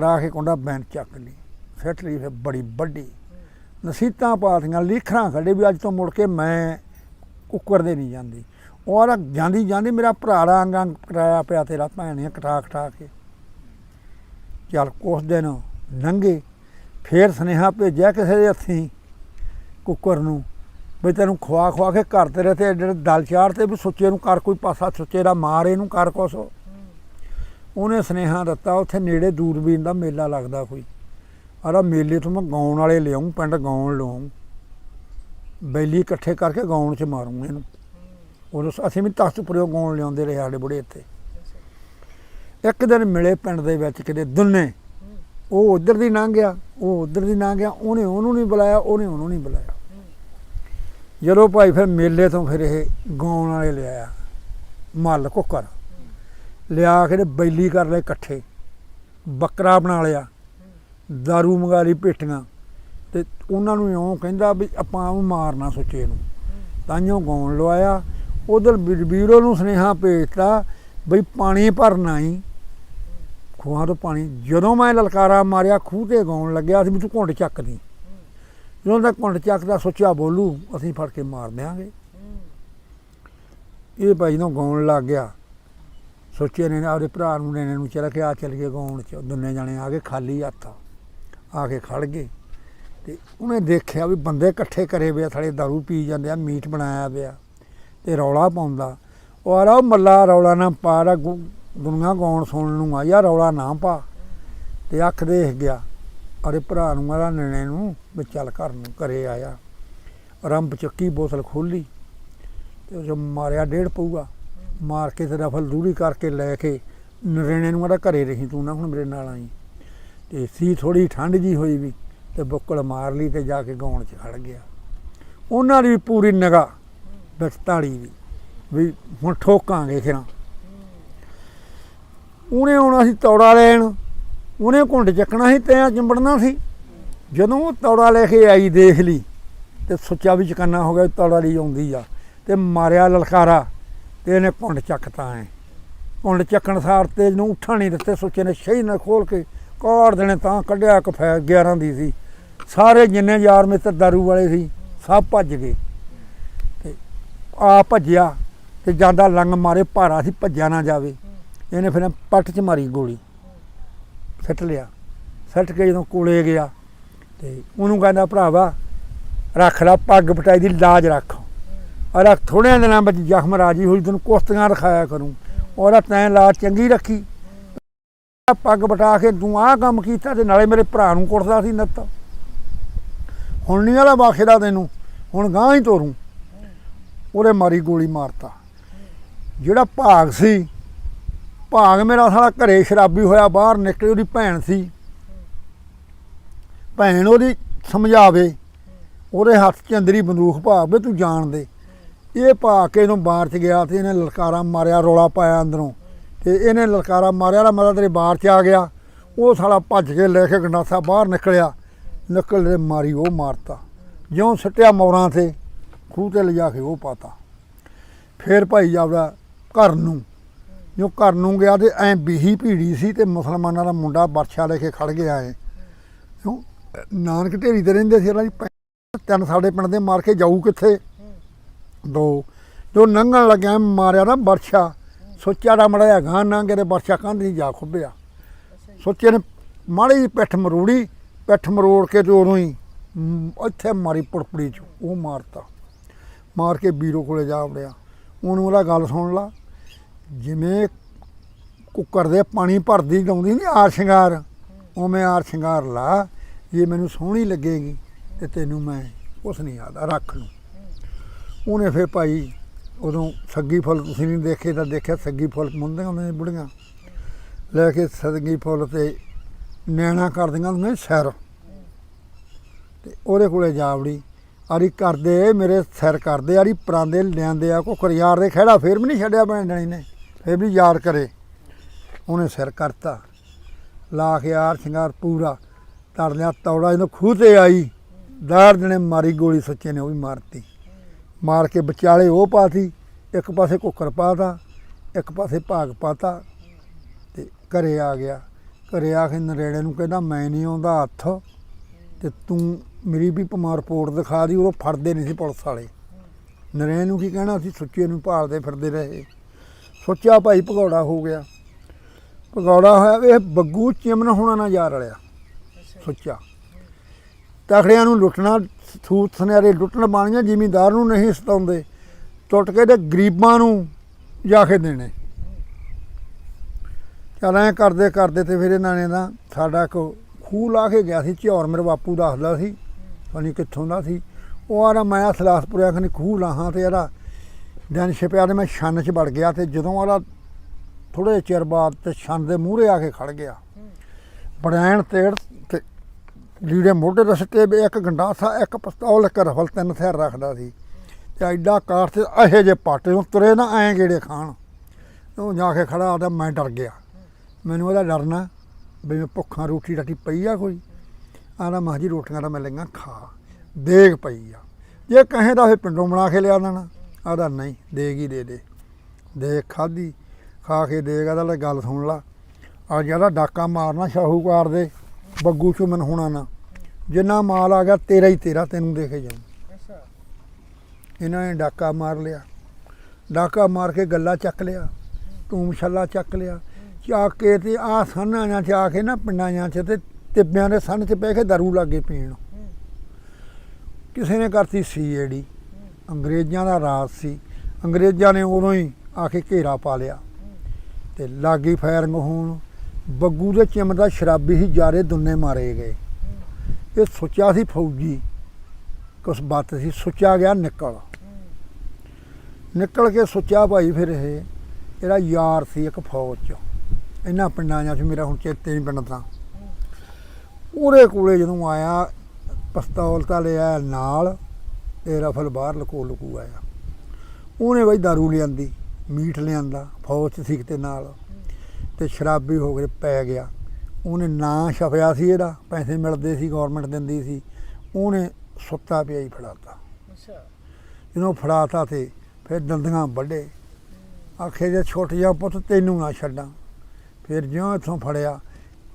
ਰਾ ਕੇ ਕੁੰਡਾ ਬੈਂਚ ਚੱਕ ਲਈ ਫਿੱਟ ਲਈ, ਫਿਰ ਬੜੀ ਵੱਡੀ। ਨਸੀਤਾਂ ਪਾਤੀਆਂ, ਲੀਖਰਾਂ ਕੱਢੇ ਵੀ ਅੱਜ ਤੋਂ ਮੁੜ ਕੇ ਮੈਂ ਕੁੱਕਰ ਦੇ ਨਹੀਂ ਜਾਂਦੀ। ਔਰ ਜਾਂਦੀ ਜਾਂਦੀ ਮੇਰਾ ਭਰਾ ਰੰਗ ਅੰਗ ਕਰਾਇਆ ਪਿਆ ਤੇਰਾ ਭੈਣੇ ਕਟਾ ਕਟਾ ਕੇ। ਚੱਲ ਕੁਛ ਦਿਨ ਲੰਘੇ, ਫੇਰ ਸੁਨੇਹਾ ਭੇਜਿਆ ਕਿਸੇ ਦੇ ਹੱਥੀਂ ਕੁੱਕਰ ਨੂੰ, ਵੀ ਤੈਨੂੰ ਖਵਾ ਖਵਾ ਕੇ ਘਰ ਤੇਰੇ ਤੇ ਜਿਹੜੇ ਦਲ ਚਾਰ ਤੇ ਵੀ ਸੁੱਚੇ ਨੂੰ ਕਰ, ਕੋਈ ਪਾਸਾ ਸੁੱਚੇ ਦਾ ਮਾਰ ਇਹਨੂੰ ਕਰ ਕੁਛ। ਉਹਨੇ ਸੁਨੇਹਾ ਦਿੱਤਾ, ਉੱਥੇ ਨੇੜੇ ਦੂਰਬੀਨ ਦਾ ਮੇਲਾ ਲੱਗਦਾ ਕੋਈ। ਆਰਾ ਮੇਲੇ ਤੋਂ ਮੈਂ ਗਾਉਣ ਵਾਲੇ ਲਿਆਉਂ ਪਿੰਡ ਗਾਉਣ ਲਿਆਉਂ ਬੈਲੀ ਇਕੱਠੇ ਕਰਕੇ ਗਾਉਣ 'ਚ ਮਾਰੂੰ ਇਹਨੂੰ। ਉਦੋਂ ਅਸੀਂ ਵੀ ਤਖਤਪੁਰਿਓ ਗਾਉਣ ਲਿਆਉਂਦੇ ਰਹੇ ਸਾਡੇ ਬੁੜੇ ਇੱਥੇ। ਇੱਕ ਦਿਨ ਮਿਲੇ ਪਿੰਡ ਦੇ ਵਿੱਚ ਕਿਤੇ ਦੁੰਨੇ। ਉਹ ਉਧਰ ਦੀ ਲੰਘ ਗਿਆ, ਉਹ ਉਧਰ ਦੀ ਲੰਘ ਗਿਆ, ਉਹਨੇ ਉਹਨੂੰ ਨਹੀਂ ਬੁਲਾਇਆ, ਉਹਨੇ ਉਹਨੂੰ ਨਹੀਂ ਬੁਲਾਇਆ। ਜਦੋਂ ਭਾਈ ਫਿਰ ਮੇਲੇ ਤੋਂ ਫਿਰ ਇਹ ਗਾਉਣ ਵਾਲੇ ਲਿਆਇਆ, ਮੱਲ ਕੁੱਕਰ। ਲਿਆ ਕੇ ਬੈਲੀ ਕਰ ਲਏ ਇਕੱਠੇ। ਬੱਕਰਾ ਬਣਾ ਲਿਆ, ਦਾਰੂ ਮੰਗਾ ਲਈ ਪੇਟੀਆਂ। ਤੇ ਉਹਨਾਂ ਨੂੰ ਇਉਂ ਕਹਿੰਦਾ ਵੀ ਆਪਾਂ ਉਹ ਮਾਰਨਾ ਸੁੱਚੇ ਨੂੰ। ਤਾਂਿਓ ਗਾਉਣ ਲਵਾਇਆ ਉਧਰ ਵੀਰੋ ਨੂੰ ਸੁਨੇਹਾ ਭੇਜਤਾ ਬਈ ਪਾਣੀ ਭਰਨਾ ਹੀ ਖੂਹਾਂ ਤੋਂ ਪਾਣੀ। ਜਦੋਂ ਮੈਂ ਲਲਕਾਰਾ ਮਾਰਿਆ, ਖੂਹ ਤੇ ਗਾਉਣ ਲੱਗਿਆ, ਅਸੀਂ ਵੀ ਤੂੰ ਘੁੰਡ ਚੱਕ ਚੱਕਦੀ। ਜਦੋਂ ਤੱਕ ਘੁੰਡ ਚੱਕਦਾ, ਸੋਚਿਆ ਬੋਲੂ, ਅਸੀਂ ਫੜ ਕੇ ਮਾਰ ਦਿਆਂਗੇ। ਇਹ ਭਾਈ ਨੂੰ ਗਾਉਣ ਲੱਗ ਗਿਆ। ਸੋਚਿਆ ਨੇ ਆਪਦੇ ਭਰਾ ਨੂੰ ਨੇ ਨੂੰ ਚਲਾ ਕੇ ਆ ਚੱਲ ਗਏ ਗਾਉਣ ਚ। ਦੋਨੇ ਜਾਣੇ ਆ ਕੇ ਖਾਲੀ ਹੱਥ। ਆ ਕੇ ਖੜ ਗਏ। ਤੇ ਉਹਨੇ ਦੇਖਿਆ ਵੀ ਬੰਦੇ ਇਕੱਠੇ ਕਰੇ ਵੇ ਥੜੇ ਦਾਰੂ ਪੀ ਜਾਂਦੇ ਆ, ਮੀਟ ਬਣਾਇਆ ਪਿਆ ਤੇ ਰੌਲਾ ਪਾਉਂਦਾ। ਉਹ ਆ ਰਹਾ ਮੱਲਾ ਰੌਲਾ ਨਾ ਪਾ ਰਾ ਗੁਣੀਆਂ ਗਾਉਣ ਸੁਣ ਲੂੰਗਾ ਯਾਰ ਰੌਲਾ ਨਾ ਪਾ। ਤੇ ਅੱਖ ਦੇਖ ਗਿਆ। ਅਰੇ ਭਰਾ ਨੂੰ ਆ ਨਣੇ ਨੂੰ ਵੀ ਚੱਲ ਘਰ ਨੂੰ ਘਰੇ ਆਇਆ। ਰੰਬ ਚੱਕੀ, ਬੋਤਲ ਖੋਲੀ ਤੇ ਉਹ ਮਾਰਿਆ, ਡੇਢ ਪਊਗਾ। ਮਾਰ ਕੇ ਤੇ ਰਫਲ ਦੂਰੀ ਕਰਕੇ ਲੈ ਕੇ ਨਰੇਣੇ ਨੂੰ ਆਰਾ ਘਰੇ ਰਹੀ ਤੂੰ ਨਾ, ਹੁਣ ਮੇਰੇ ਨਾਲ ਆਈ। ਤੇ ਸੀ ਥੋੜੀ ਠੰਡ ਜੀ ਹੋਈ ਵੀ, ਤੇ ਬੁੱਕਲ ਮਾਰ ਲਈ ਤੇ ਜਾ ਕੇ ਗਾਉਣ 'ਚ ਖੜ ਗਿਆ। ਉਹਨਾਂ ਦੀ ਵੀ ਪੂਰੀ ਨਿਗਾਹ 42 ਵੀ ਵੀ ਹੁਣ ਠੋਕਾਂਗੇ ਖਿਰਾਂ ਉਹਨੇ ਆਉਣਾ ਸੀ ਤੌੜਾ ਲੈਣ, ਉਹਨੇ ਘੁੰਡ ਚੱਕਣਾ ਸੀ ਤੇ ਚਿੰਬੜਨਾ ਸੀ। ਜਦੋਂ ਤੌੜਾ ਲੈ ਕੇ ਆਈ ਦੇਖ ਲਈ, ਤੇ ਸੁੱਚਾ ਵੀ ਚਕੰਨਾ ਹੋ ਗਿਆ ਤੌੜਾ ਲਈ ਆਉਂਦੀ ਆ, ਤੇ ਮਾਰਿਆ ਲਲਕਾਰਾ, ਤੇ ਇਹਨੇ ਘੁੰਡ ਚੱਕਤਾ ਐ। ਘੁੰਡ ਚੱਕਣ ਸਾਰ ਤੇ ਨੂੰ ਉੱਠਾ ਨਹੀਂ ਦਿੱਤੇ, ਸੁੱਚੇ ਨੇ ਸ਼ਹੀ ਨਾਲ ਖੋਲ ਕੇ ਕਾੜ ਦੇਣੇ ਤਾਂ ਕੱਢਿਆ ਇੱਕ ਫੈ 11 ਦੀ ਸੀ। ਸਾਰੇ ਜਿੰਨੇ ਯਾਰ ਮਿੱਤਰ ਦਾਰੂ ਵਾਲੇ ਸੀ, ਸਭ ਭੱਜ ਗਏ। ਆ ਭੱਜਿਆ ਤੇ ਜਾਂਦਾ ਲੰਗ ਮਾਰੇ ਭਾਰਾ ਸੀ, ਭੱਜਿਆ ਨਾ ਜਾਵੇ। ਇਹਨੇ ਫਿਰ ਪੱਟ 'ਚ ਮਾਰੀ ਗੋਲੀ। ਸੱਟ ਲਿਆ। ਸੱਟ ਕੇ ਜਦੋਂ ਕੋਲੇ ਗਿਆ ਤੇ ਉਹਨੂੰ ਕਹਿੰਦਾ, ਭਰਾਵਾ, ਰੱਖ ਲੈ, ਪੱਗ ਪਟਾਈ ਦੀ ਲਾਜ ਰੱਖ। ਔਰ ਥੋੜ੍ਹੇ ਦਿਨਾਂ ਵਿੱਚ ਜ਼ਖਮ ਰਾਜੀ ਹੋਈ, ਤੈਨੂੰ ਕੁਸ਼ਤੀਆਂ ਰਖਾਇਆ ਕਰੂੰ। ਔਰ ਤੈਂ ਲਾਜ ਚੰਗੀ ਰੱਖੀ। ਪੱਗ ਬਟਾ ਕੇ ਤੂੰ ਆਹ ਕੰਮ ਕੀਤਾ ਤੇ ਨਾਲੇ ਮੇਰੇ ਭਰਾ ਨੂੰ ਕੁੱਟਦਾ ਸੀ ਨੱਤ। ਹੁਣ ਨਹੀਂ ਵਾਲਾ ਬਾਖੇਦਾ ਤੈਨੂੰ। ਹੁਣ ਗਾਂ ਹੀ ਤੋਰੂ। ਉਹਦੇ ਮਾਰੀ ਗੋਲੀ ਮਾਰਤਾ। ਜਿਹੜਾ ਭਾਗ ਸੀ, ਭਾਗ ਮੇਰਾ ਸਾਲਾ ਘਰੇ ਸ਼ਰਾਬੀ ਹੋਇਆ, ਬਾਹਰ ਨਿਕਲੀ ਉਹਦੀ ਭੈਣ ਸੀ। ਭੈਣ ਉਹਦੀ ਸਮਝਾਵੇ, ਉਹਦੇ ਹੱਥ 'ਚ ਅੰਦਰੀ ਬੰਦੂਕ ਭਾਗ ਤੂੰ ਜਾਣ ਦੇ। ਇਹ ਭਾ ਕੇ ਇਹਨੂੰ ਬਾਹਰ 'ਚ ਗਿਆ ਤੇ ਇਹਨੇ ਲਲਕਾਰਾ ਮਾਰਿਆ, ਰੋਲਾ ਪਾਇਆ ਅੰਦਰੋਂ। ਤੇ ਇਹਨੇ ਲਲਕਾਰਾ ਮਾਰਿਆ ਨਾ ਮਤਲਬ ਤੇਰੇ ਬਾਹਰ 'ਚ ਆ ਗਿਆ। ਉਹ ਸਾਲਾ ਭੱਜ ਕੇ ਲੈ ਕੇ ਗੰਡਾਸਾ ਬਾਹਰ ਨਿਕਲਿਆ। ਨਿਕਲ ਦੇ ਮਾਰੀ ਉਹ ਮਾਰਤਾ। ਜਿਉਂ ਸੱਟਿਆ ਮੌਰਾਂ ਤੇ ਖੂਹ ਤੇ ਲਿਜਾ ਕੇ ਉਹ ਪਾਤਾ। ਫਿਰ ਭਾਈ ਜਾਵੜਾ ਘਰ ਨੂੰ, ਜੋ ਘਰ ਨੂੰ ਗਿਆ ਤੇ ਐ ਬੀਹੀ ਭੀੜੀ ਸੀ ਤੇ ਮੁਸਲਮਾਨਾਂ ਦਾ ਮੁੰਡਾ ਬਰਛਾ ਲੈ ਕੇ ਖੜ ਗਿਆ ਐ। ਕਿਉਂ? ਨਾਨਕ ਢੇਰੀ ਤੇ ਰਹਿੰਦੇ ਸੀ ਇਹਨਾਂ ਦੀ ਤਿੰਨ ਸਾਡੇ ਪਿੰਡ ਦੇ ਮਾਰ ਕੇ ਜਾਊ ਕਿੱਥੇ? ਦੋ, ਜੋ ਨੰਗਣ ਲੱਗਿਆ ਮਾਰਿਆ ਨਾ ਬਰਛਾ, ਸੋਚਿਆ ਦਾ ਮੜਾ ਗਾਂ ਨੰਗੇ ਤੇ ਬਰਛਾ ਕੰਧ ਨਹੀਂ ਜਾ ਖੁੱਬਿਆ ਸੋਚੇ ਨੇ ਮਾੜੀ ਜੀ ਪਿੱਠ ਮਰੋੜੀ, ਪਿੱਠ ਮਰੋੜ ਕੇ ਤੇ ਉਦੋਂ ਹੀ ਇੱਥੇ ਮਾਰੀ ਪੁੜਪੜੀ ਚ, ਉਹ ਮਾਰਤਾ। ਮਾਰ ਕੇ ਬੀਰੋ ਕੋਲੇ ਜਾ ਵੜਿਆ ਉਹਨੂੰ ਉਹਦਾ ਗੱਲ ਸੁਣ ਲਾ। ਜਿਵੇਂ ਕੁੱਕਰ ਦੇ ਪਾਣੀ ਭਰਦੀ ਗਾਉਂਦੀ ਨਹੀਂ ਆਰ ਸ਼ਿੰਗਾਰ। ਉਵੇਂ ਆਰ ਸ਼ਿੰਗਾਰ ਲਾ। ਜੇ ਮੈਨੂੰ ਸੋਹਣੀ ਲੱਗੇਗੀ ਤੇ ਤੈਨੂੰ ਮੈਂ ਕੁਛ ਨਹੀਂ ਆਦਾ ਰੱਖ ਲੂੰ। ਉਹਨੇ ਫੇਰ ਭਾਈ ਉਦੋਂ ਸੱਗੀ ਫੁੱਲ ਤੁਸੀਂ ਨਹੀਂ ਦੇਖੇ ਤਾਂ ਦੇਖਿਆ, ਸੱਗੀ ਫੁੱਲ ਮੁੰਦੀਆਂ ਹੁੰਦੇ ਬੁੜੀਆਂ। ਲੈ ਕੇ ਸੱਗੀ ਫੁੱਲ ਤੇ ਨੈਣਾ ਕਰਦੀਆਂ ਹੁੰਦੀਆਂ ਸੀ ਸਿਰ। ਤੇ ਉਹਦੇ ਕੋਲੇ ਜਾਵੜੀ ਆਰੀ ਕਰਦੇ, ਮੇਰੇ ਸਿਰ ਕਰਦੇ, ਆਰੀ ਪਰਾਂਦੇ ਲਿਆਂਦੇ ਆ ਕੋ ਯਾਰ ਦੇ ਖਹਿੜਾ ਫੇਰ ਵੀ ਨਹੀਂ ਛੱਡਿਆ ਭੈਣ ਜਣੀ ਨੇ, ਫੇਰ ਵੀ ਯਾਰ ਕਰੇ। ਉਹਨੇ ਸਿਰ ਕਰਤਾ। ਲਾ ਕੇ ਯਾਰ ਸ਼ਿੰਗਾਰ ਪੂਰਾ ਧਰ ਲਿਆ, ਤੌੜਾ ਜਦੋਂ ਖੂਹ ਤੇ ਆਈ। ਦਾਰ ਜਣੇ ਮਾਰੀ ਗੋਲੀ ਸੱਚੇ ਨੇ, ਉਹ ਵੀ ਮਾਰਤੀ। ਮਾਰ ਕੇ ਵਿਚਾਲੇ ਉਹ ਪਾਤੀ, ਇੱਕ ਪਾਸੇ ਕੁੱਕਰ ਪਾਤਾ, ਇੱਕ ਪਾਸੇ ਭਾਗ ਪਾਤਾ ਤੇ ਘਰੇ ਆ ਗਿਆ। ਘਰੇ ਆ ਕੇ ਨਰੇੜੇ ਨੂੰ ਕਹਿੰਦਾ, ਮੈਂ ਨਹੀਂ ਆਉਂਦਾ ਹੱਥ ਤੇ ਤੂੰ ਮੇਰੀ ਵੀ ਪਮਾਰ ਰਿਪੋਰਟ ਦਿਖਾ ਦੀ ਉਦੋਂ ਫੜਦੇ ਨਹੀਂ ਸੀ ਪੁਲਿਸ ਵਾਲੇ। ਨਰੈਣ ਨੂੰ ਕੀ ਕਹਿਣਾ ਸੀ ਸੁੱਚੇ ਨੂੰ ਭਾਲਦੇ ਫਿਰਦੇ ਰਹੇ। ਸੁੱਚਾ ਭਾਈ ਭਗੌੜਾ ਹੋ ਗਿਆ। ਭਗੌੜਾ ਹੋਇਆ ਇਹ ਬੱਗੂ ਚਿਮਨ ਹੋਣਾ ਨਾ ਜਾ ਰਲਿਆ। ਸੁੱਚਾ। ਤਖੜਿਆਂ ਨੂੰ ਲੁੱਟਣਾ ਸੂਤ ਸੁਨਿਆਰੇ ਲੁੱਟਣ ਬਾਣੀਆਂ ਜ਼ਿਮੀਂਦਾਰ ਨੂੰ ਨਹੀਂ ਸਤਾਉਂਦੇ। ਟੁੱਟ ਕੇ ਤੇ ਗਰੀਬਾਂ ਨੂੰ ਜਾ ਕੇ ਦੇਣੇ। ਚੱਲ ਐਂ ਕਰਦੇ ਕਰਦੇ ਤੇ ਫਿਰ ਇਹਨਾਂ ਨੇ ਨਾ ਸਾਡਾ ਇੱਕ ਖੂਹ ਲਾ ਕੇ ਗਿਆ ਸੀ ਝੌਰ ਮੇਰੇ ਬਾਪੂ ਦੱਸਦਾ ਸੀ। ਪਾਣੀ ਕਿੱਥੋਂ ਦਾ ਸੀ। ਉਹ ਆਰਾ ਮੈਂ ਸਲਾਸਪੁਰਿਆ ਖਨੀ ਖੂਹ ਲਾਹਾਂ ਤੇ ਇਹਦਾ ਦਿਨ ਛਿਪਿਆ ਤੇ ਮੈਂ ਛੰਨ 'ਚ ਵੜ ਗਿਆ ਤੇ ਜਦੋਂ ਇਹਦਾ ਥੋੜੇ ਚਿਰ ਬਾਅਦ ਤੇ ਛੰਨ ਦੇ ਮੂਹਰੇ ਆ ਕੇ ਖੜ ਗਿਆ। ਬੜੈਣ ਤੇੜ ਤੇ ਲੀੜੇ ਮੋਢੇ ਦੇ ਸੱਤੇ ਵੀ ਇੱਕ ਗੰਡਾਸਾ, ਇੱਕ ਪਿਸਤੌਲ, ਇੱਕ ਰਫਲ ਤਿੰਨ ਹਥਿਆਰ ਰੱਖਦਾ ਸੀ। ਤੇ ਐਡਾ ਕਾਰ ਤੇ ਇਹੋ ਜੇ ਪਾਟੇ ਨੂੰ ਤੁਰੇ ਨਾ ਐਂ ਗੇੜੇ ਖਾਣ। ਉਹ ਜਾ ਕੇ ਖੜਾ ਆਦਾ ਮੈਂ ਡਰ ਗਿਆ। ਮੈਨੂੰ ਉਹਦਾ ਡਰਨਾ ਵੀ ਮੈਂ ਭੁੱਖਾਂ ਰੋਟੀ ਰਾਟੀ ਪਈ ਆ ਕੋਈ। ਆਲਾ ਮਾਂ ਜੀ ਰੋਟੀਆਂ ਤਾਂ ਮੈਂ ਲਈਆਂ ਖਾ। ਦੇਗ ਪਈ ਆ। ਜੇ ਕਹੇ ਤਾਂ ਫਿਰ ਪਿੰਡੋਂ ਬਣਾ ਕੇ ਲਿਆ ਦੇਣਾ। ਆਦਾ ਨਹੀਂ, ਦੇਗ ਹੀ ਦੇ ਦੇ। ਦੇਗ ਖਾਦੀ ਖਾ ਕੇ ਦੇਗ ਆਦਾ ਲੈ ਗੱਲ ਸੁਣ ਲਾ। ਆ ਜਿਹੜਾ ਡਾਕਾ ਮਾਰਨਾ ਸ਼ਾਹੂਕਾਰ ਦੇ, ਬੱਗੂ ਚੁਮਨ ਹੋਣਾ ਨਾ। ਜਿੰਨਾ ਮਾਲ ਆ ਗਿਆ ਤੇਰਾ ਹੀ ਤੇਰਾ, ਤੈਨੂੰ ਦੇਖੇ ਜਾਉ ਅੱਛਾ ਇਹਨਾਂ ਨੇ ਡਾਕਾ ਮਾਰ ਲਿਆ। ਡਾਕਾ ਮਾਰ ਕੇ ਗੱਲਾ ਚੱਕ ਲਿਆ। ਟੂਮ ਛੱਲਾ ਚੱਕ ਲਿਆ। ਚੱਕ ਕੇ ਤੇ ਆ ਜਾਂ ਚ ਆ ਕੇ ਨਾ ਪਿੰਡਾਂ ਜਾਂ ਚ ਤੇ ਟਿੱਬਿਆਂ ਦੇ ਸਨ ਚ ਬਹਿ ਕੇ ਦਾਰੂ ਲੱਗੇ ਪੀਣ। ਕਿਸੇ ਨੇ ਕਰਤੀ ਸੀਏਡੀ ਅੰਗਰੇਜ਼ਾਂ ਦਾ ਰਾਜ ਸੀ। ਅੰਗਰੇਜ਼ਾਂ ਨੇ ਉਦੋਂ ਹੀ ਆ ਕੇ ਘੇਰਾ ਪਾ ਲਿਆ। ਤੇ ਲਾਗੀ ਫਾਇਰਿੰਗ ਹੋਣ ਬੱਗੂ ਦੇ ਚਿਮਦਾ ਸ਼ਰਾਬੀ ਹੀ ਜਾਰੇ ਦੁੰਨੇ ਮਾਰੇ ਗਏ। ਇਹ ਸੋਚਿਆ ਸੀ ਫੌਜੀ। ਕੁਛ ਬਾਤ ਸੀ। ਸੋਚਿਆ ਗਿਆ ਨਿਕਲ। ਨਿਕਲ ਕੇ ਸੋਚਿਆ ਭਾਈ ਫਿਰ ਇਹ, ਇਹਦਾ ਯਾਰ ਸੀ ਇੱਕ ਫੌਜ ਚ। ਇਹਨਾਂ ਪਿੰਡਾਂ ਜਾਂ ਚ ਮੇਰਾ ਹੁਣ ਚੇਤੇ ਨਹੀਂ ਪਿੰਡ ਤਾਂ। ਉਹਦੇ ਕੋਲੇ ਜਦੋਂ ਆਇਆ ਪਿਸਤੌਲ ਤਾਂ ਲਿਆ ਨਾਲ ਤੇ ਰਫਲ ਬਾਹਰ ਲਕੋ ਲਕੂ ਆਇਆ। ਉਹਨੇ ਬਈ दारू ਲਿਆਂਦੀ ਮੀਟ ਲਿਆਂਦਾ ਫੌਜ ਚ ਸੀ ਤੇ ਨਾਲ ਤੇ ਸ਼ਰਾਬੀ ਹੋ ਕੇ ਪੈ ਗਿਆ। ਉਹਨੇ ਨਾਂ ਛਪਿਆ ਸੀ ਇਹਦਾ ਪੈਸੇ ਮਿਲਦੇ ਸੀ ਗਵਰਨਮੈਂਟ ਦਿੰਦੀ ਸੀ। ਉਹਨੇ ਸੁੱਤਾ ਪਿਆ ਹੀ ਫੜਾਤਾ। ਅੱਛਾ। ਜਦੋਂ ਫੜਾਤਾ ਤੇ ਫਿਰ ਦੰਦੀਆਂ ਵੱਡੇ ਆਖੇ ਜੇ ਛੁੱਟ ਜਾ ਪੁੱਤ ਤੈਨੂੰ ਨਾ ਛੱਡਾਂ। ਫਿਰ ਜਿਉਂ ਇੱਥੋਂ ਫੜਿਆ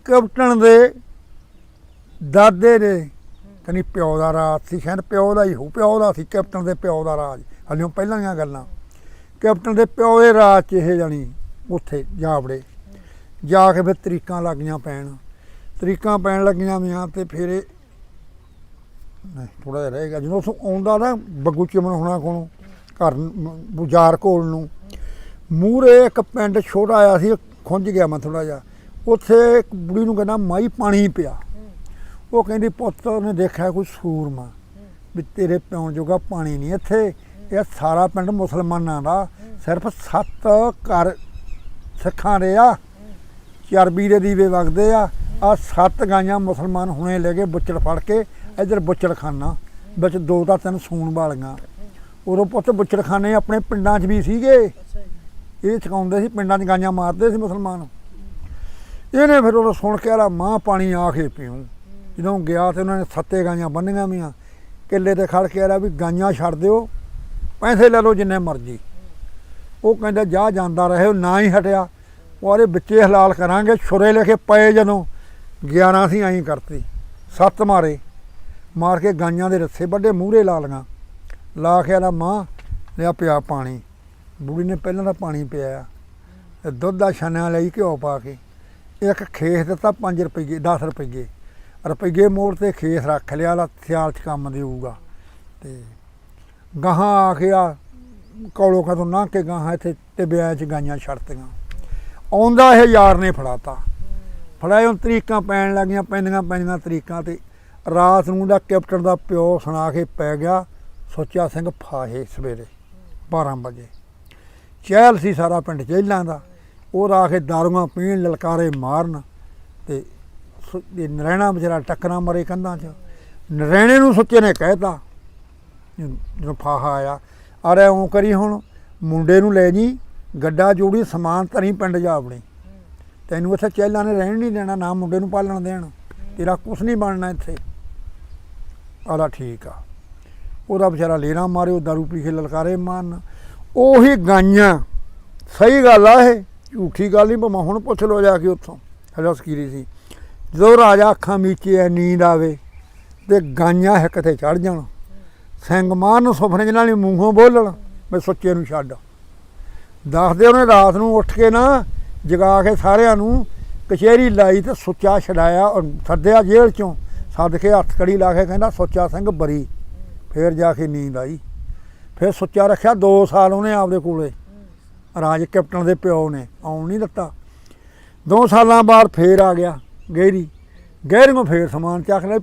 ਕੈਪਟਨ ਦੇ ਦਾਦੇ ਦੇ ਕਨੀ ਪਿਓ ਦਾ ਰਾਜ ਸੀ ਸ਼ਾਇਦ ਪਿਓ ਦਾ ਹੀ ਹੋ, ਪਿਓ ਦਾ ਸੀ, ਕੈਪਟਨ ਦੇ ਪਿਓ ਦਾ ਰਾਜ। ਹਲਿਓ ਪਹਿਲਾਂ ਦੀਆਂ ਗੱਲਾਂ। ਕੈਪਟਨ ਦੇ ਪਿਓ ਦੇ ਰਾਜ ਚ ਇਹ ਜਾਣੀ ਉੱਥੇ ਜਾ ਵੜੇ ਜਾ ਕੇ ਫਿਰ ਤਰੀਕਾਂ ਲੱਗੀਆਂ ਪੈਣ। ਤਰੀਕਾਂ ਪੈਣ ਲੱਗੀਆਂ ਮੀਆਂ ਤੇ ਫਿਰ ਇਹ ਨਹੀਂ ਥੋੜਾ ਜਿਹਾ ਰਹੇਗਾ ਜਦੋਂ ਉੱਥੋਂ ਆਉਂਦਾ ਨਾ ਬੱਗੂ ਚਿਮਨ ਹੋਣਾ ਕੋਲੋਂ, ਘਰ ਬੁਜ਼ਾਰ ਬੁਝਾਰ ਕੋਲ ਨੂੰ ਮੂਰੇ ਇੱਕ ਪਿੰਡ ਛੋਟਾ ਆਇਆ ਸੀ, ਖੁੰਝ ਗਿਆ ਮੈਂ ਥੋੜਾ ਜਿਹਾ। ਉੱਥੇ ਇੱਕ ਬੁੜੀ ਨੂੰ ਕਹਿੰਦਾ, ਮਾਈ ਪਾਣੀ ਪਿਆ। ਉਹ ਕਹਿੰਦੀ, ਪੁੱਤ ਨੇ ਦੇਖਿਆ ਕੋਈ ਸੂਰਮਾ ਵੀ ਤੇਰੇ ਪਿਉਣ ਜੋਗਾ ਪਾਣੀ ਨਹੀਂ ਇੱਥੇ। ਇਹ ਸਾਰਾ ਪਿੰਡ ਮੁਸਲਮਾਨਾਂ ਦਾ। ਸਿਰਫ ਸੱਤ ਘਰ ਸਿੱਖਾਂ ਦੇ ਆ। ਚਰਬੀ ਦੇ ਦੀਵੇ ਵਗਦੇ ਆ। ਆ ਸੱਤ ਗਾਈਆਂ ਮੁਸਲਮਾਨ ਹੁਣੇ ਲੈ ਗਏ ਬੁੱਚੜ ਫੜ ਕੇ ਇਧਰ ਬੁੱਚੜਖਾਨਾ, ਵਿੱਚ ਦੋ ਤਾਂ ਤਿੰਨ ਸੂਣ ਵਾਲੀਆਂ। ਉਦੋਂ ਪੁੱਤ ਬੁੱਚੜਖਾਨੇ ਆਪਣੇ ਪਿੰਡਾਂ 'ਚ ਵੀ ਸੀਗੇ। ਇਹ ਛਕਾਉਂਦੇ ਸੀ, ਪਿੰਡਾਂ 'ਚ ਗਾਈਆਂ ਮਾਰਦੇ ਸੀ ਮੁਸਲਮਾਨ। ਇਹਨੇ ਫਿਰ ਉਹ ਸੁਣ ਕੇ ਆਲਾ, ਮਾਂ ਪਾਣੀ ਆ ਕੇ ਪੀਉ ਜਦੋਂ ਗਿਆ ਤੇ ਉਹਨਾਂ ਨੇ ਸੱਤੇ ਗਾਈਆਂ ਬੰਨੀਆਂ ਵੀਆਂ ਕਿੱਲੇ ਤੇ ਖੜ ਕੇ ਆਲਾ ਵੀ ਗਾਈਆਂ ਛੱਡ ਦਿਓ, ਪੈਸੇ ਲੈ ਲਓ ਜਿੰਨੇ ਮਰਜ਼ੀ। ਉਹ ਕਹਿੰਦਾ, ਜਾ ਜਾਂਦਾ ਰਹੇ, ਉਹ ਨਾ ਹੀ ਹਟਿਆ। ਉਹਦੇ ਆਰੇ ਹਲਾਲ ਕਰਾਂਗੇ, ਛੁਰੇ ਲੈ ਕੇ ਪਏ ਜਦੋਂ। 11 ਸੀ, ਐਂ ਕਰਤੀ। ਸੱਤ ਮਾਰੇ। ਮਾਰ ਕੇ ਗਾਈਆਂ ਦੇ ਰੱਸੇ ਵੱਡੇ ਮੂਹਰੇ ਲਾ ਲੀਆਂ ਲਾ ਕੇ ਆਲਾ ਮਾਂ, ਲਿਆ ਪਿਆ ਪਾਣੀ। ਬੁੜੀ ਨੇ ਪਹਿਲਾਂ ਤਾਂ ਪਾਣੀ ਪਿਆਇਆ। ਦੁੱਧ ਦਾ ਛਾਨਿਆਂ ਲਈ ਘਿਓ ਪਾ ਕੇ। ਇੱਕ ਖੇਸ ਦਿੱਤਾ 5 ਰੁਪਏ 10 ਰੁਪਏ ਰੁਪਈਏ ਮੋੜ ਤੇ ਖੇਸ ਰੱਖ ਲਿਆ ਲਾ ਸਿਆਲ ਚ ਕੰਮ ਦੇਊਗਾ ਤੇ ਗਾਹਾਂ ਆ ਕੇ ਆ, ਕੌਲੋ ਕਦੋਂ ਨਾ ਕੇ ਗਾਹਾਂ ਇੱਥੇ ਟਿੱਬਿਆਂ ਚ ਗਾਈਆਂ ਛੱਡਤੀਆਂ। ਆਉਂਦਾ ਇਹ ਯਾਰ ਨੇ ਫੜਾਤਾ। ਫੜਾਏ ਉਹ ਤਰੀਕਾਂ ਪੈਣ ਲੱਗੀਆਂ, ਪੈਂਦੀਆਂ ਪੈਂਦੀਆਂ ਤਰੀਕਾਂ ਤੇ ਰਾਤ ਨੂੰ ਦਾ ਕੈਪਟਨ ਦਾ ਪਿਓ ਸੁਣਾ ਕੇ ਪੈ ਗਿਆ ਸੁੱਚਾ ਸਿੰਘ ਫਾਹੇ ਸਵੇਰੇ 12 ਵਜੇ। ਚਹਿਲ ਸੀ ਸਾਰਾ ਪਿੰਡ ਚਹਿਲਾਂ ਦਾ। ਉਹ ਰਾ ਕੇ ਦਾਰੂਆਂ ਪੀਣ, ਲਲਕਾਰੇ ਮਾਰਨ ਤੇ ਇਹ ਨਰੈਣਾ ਵਿਚਾਰਾ ਟੱਕਰਾਂ ਮਰੇ ਕੰਧਾਂ 'ਚ। ਨਰੈਣੇ ਨੂੰ ਸੁੱਚੇ ਨੇ ਕਹਿਤਾ। ਜਦੋਂ ਫਾਹਾ ਆਇਆ, ਅਰੇ ਉਹ ਕਰੀ ਹੁਣ, ਮੁੰਡੇ ਨੂੰ ਲੈ ਜੀ, ਗੱਡਾ ਜੋੜੀ, ਸਮਾਨ ਧਰੀ ਪਿੰਡ ਜਾ ਆਪਣੇ। ਤੈਨੂੰ ਇੱਥੇ ਚਹਿਲਾਂ ਨੇ ਰਹਿਣ ਨਹੀਂ ਦੇਣਾ, ਨਾ ਮੁੰਡੇ ਨੂੰ ਪਾਲਣ ਦੇਣ। ਤੇਰਾ ਕੁਛ ਨਹੀਂ ਬਣਨਾ ਇੱਥੇ। ਆਲਾ ਠੀਕ ਆ। ਉਹਦਾ ਵਿਚਾਰਾ ਲੇਰਾ ਮਾਰੇ ਉਹ ਦਾਰੂ ਪੀ ਕੇ ਲਲਕਾਰੇ ਮਾਰਨ। ਉਹੀ ਗਾਈਆਂ। ਸਹੀ ਗੱਲ ਆ ਇਹ। ਝੂਠੀ ਗੱਲ ਨਹੀਂ, ਭਾਵੇਂ ਹੁਣ ਪੁੱਛ ਲੋ ਜਾ ਕੇ ਉੱਥੋਂ। ਹਜਾ ਸਕੀਰੀ ਸੀ। ਜਦੋਂ ਰਾਜਾ ਅੱਖਾਂ ਮੀਚੇ ਨੀਂਦ ਆਵੇ ਤੇ ਗਾਈਆਂ ਹਿੱਕ ਤੇ ਚੜ ਜਾਣ। ਸਿੰਘ ਮਾਰਨ ਸੁਪਨੇ ਚ ਨਾਲ ਹੀ ਮੂੰਹੋਂ ਬੋਲਣ, ਮੈਂ ਸੁੱਚੇ ਨੂੰ ਛੱਡ। ਦੱਸਦੇ ਉਹਨੇ ਰਾਤ ਨੂੰ ਉੱਠ ਕੇ ਨਾ ਜਗਾ ਕੇ ਸਾਰਿਆਂ ਨੂੰ ਕਚਹਿਰੀ ਲਾਈ ਤੇ ਸੁੱਚਾ ਛਡਾਇਆ ਔਰ ਸੱਦਿਆ ਜੇਲ੍ਹ ਚੋਂ। ਸੱਦ ਕੇ ਹੱਥ ਕੜੀ ਲਾ ਕੇ ਕਹਿੰਦਾ, ਸੁੱਚਾ ਸਿੰਘ ਬਰੀ। ਫੇਰ ਜਾ ਕੇ ਨੀਂਦ ਆਈ। ਫਿਰ ਸੁੱਚਾ ਰੱਖਿਆ 2 ਸਾਲ ਉਹਨੇ ਆਪਦੇ ਕੋਲੇ। ਰਾਜ ਕੈਪਟਨ ਦੇ ਪਿਓ ਨੇ, ਆਉਣ ਨਹੀਂ ਦਿੱਤਾ। 2 ਸਾਲਾਂ ਬਾਅਦ ਫੇਰ ਆ ਗਿਆ। ਗਹਿਰੀ ਗਹਿਰੀਆਂ ਫੇਰ ਸਮਾਨ ਚੱਕ ਲੈ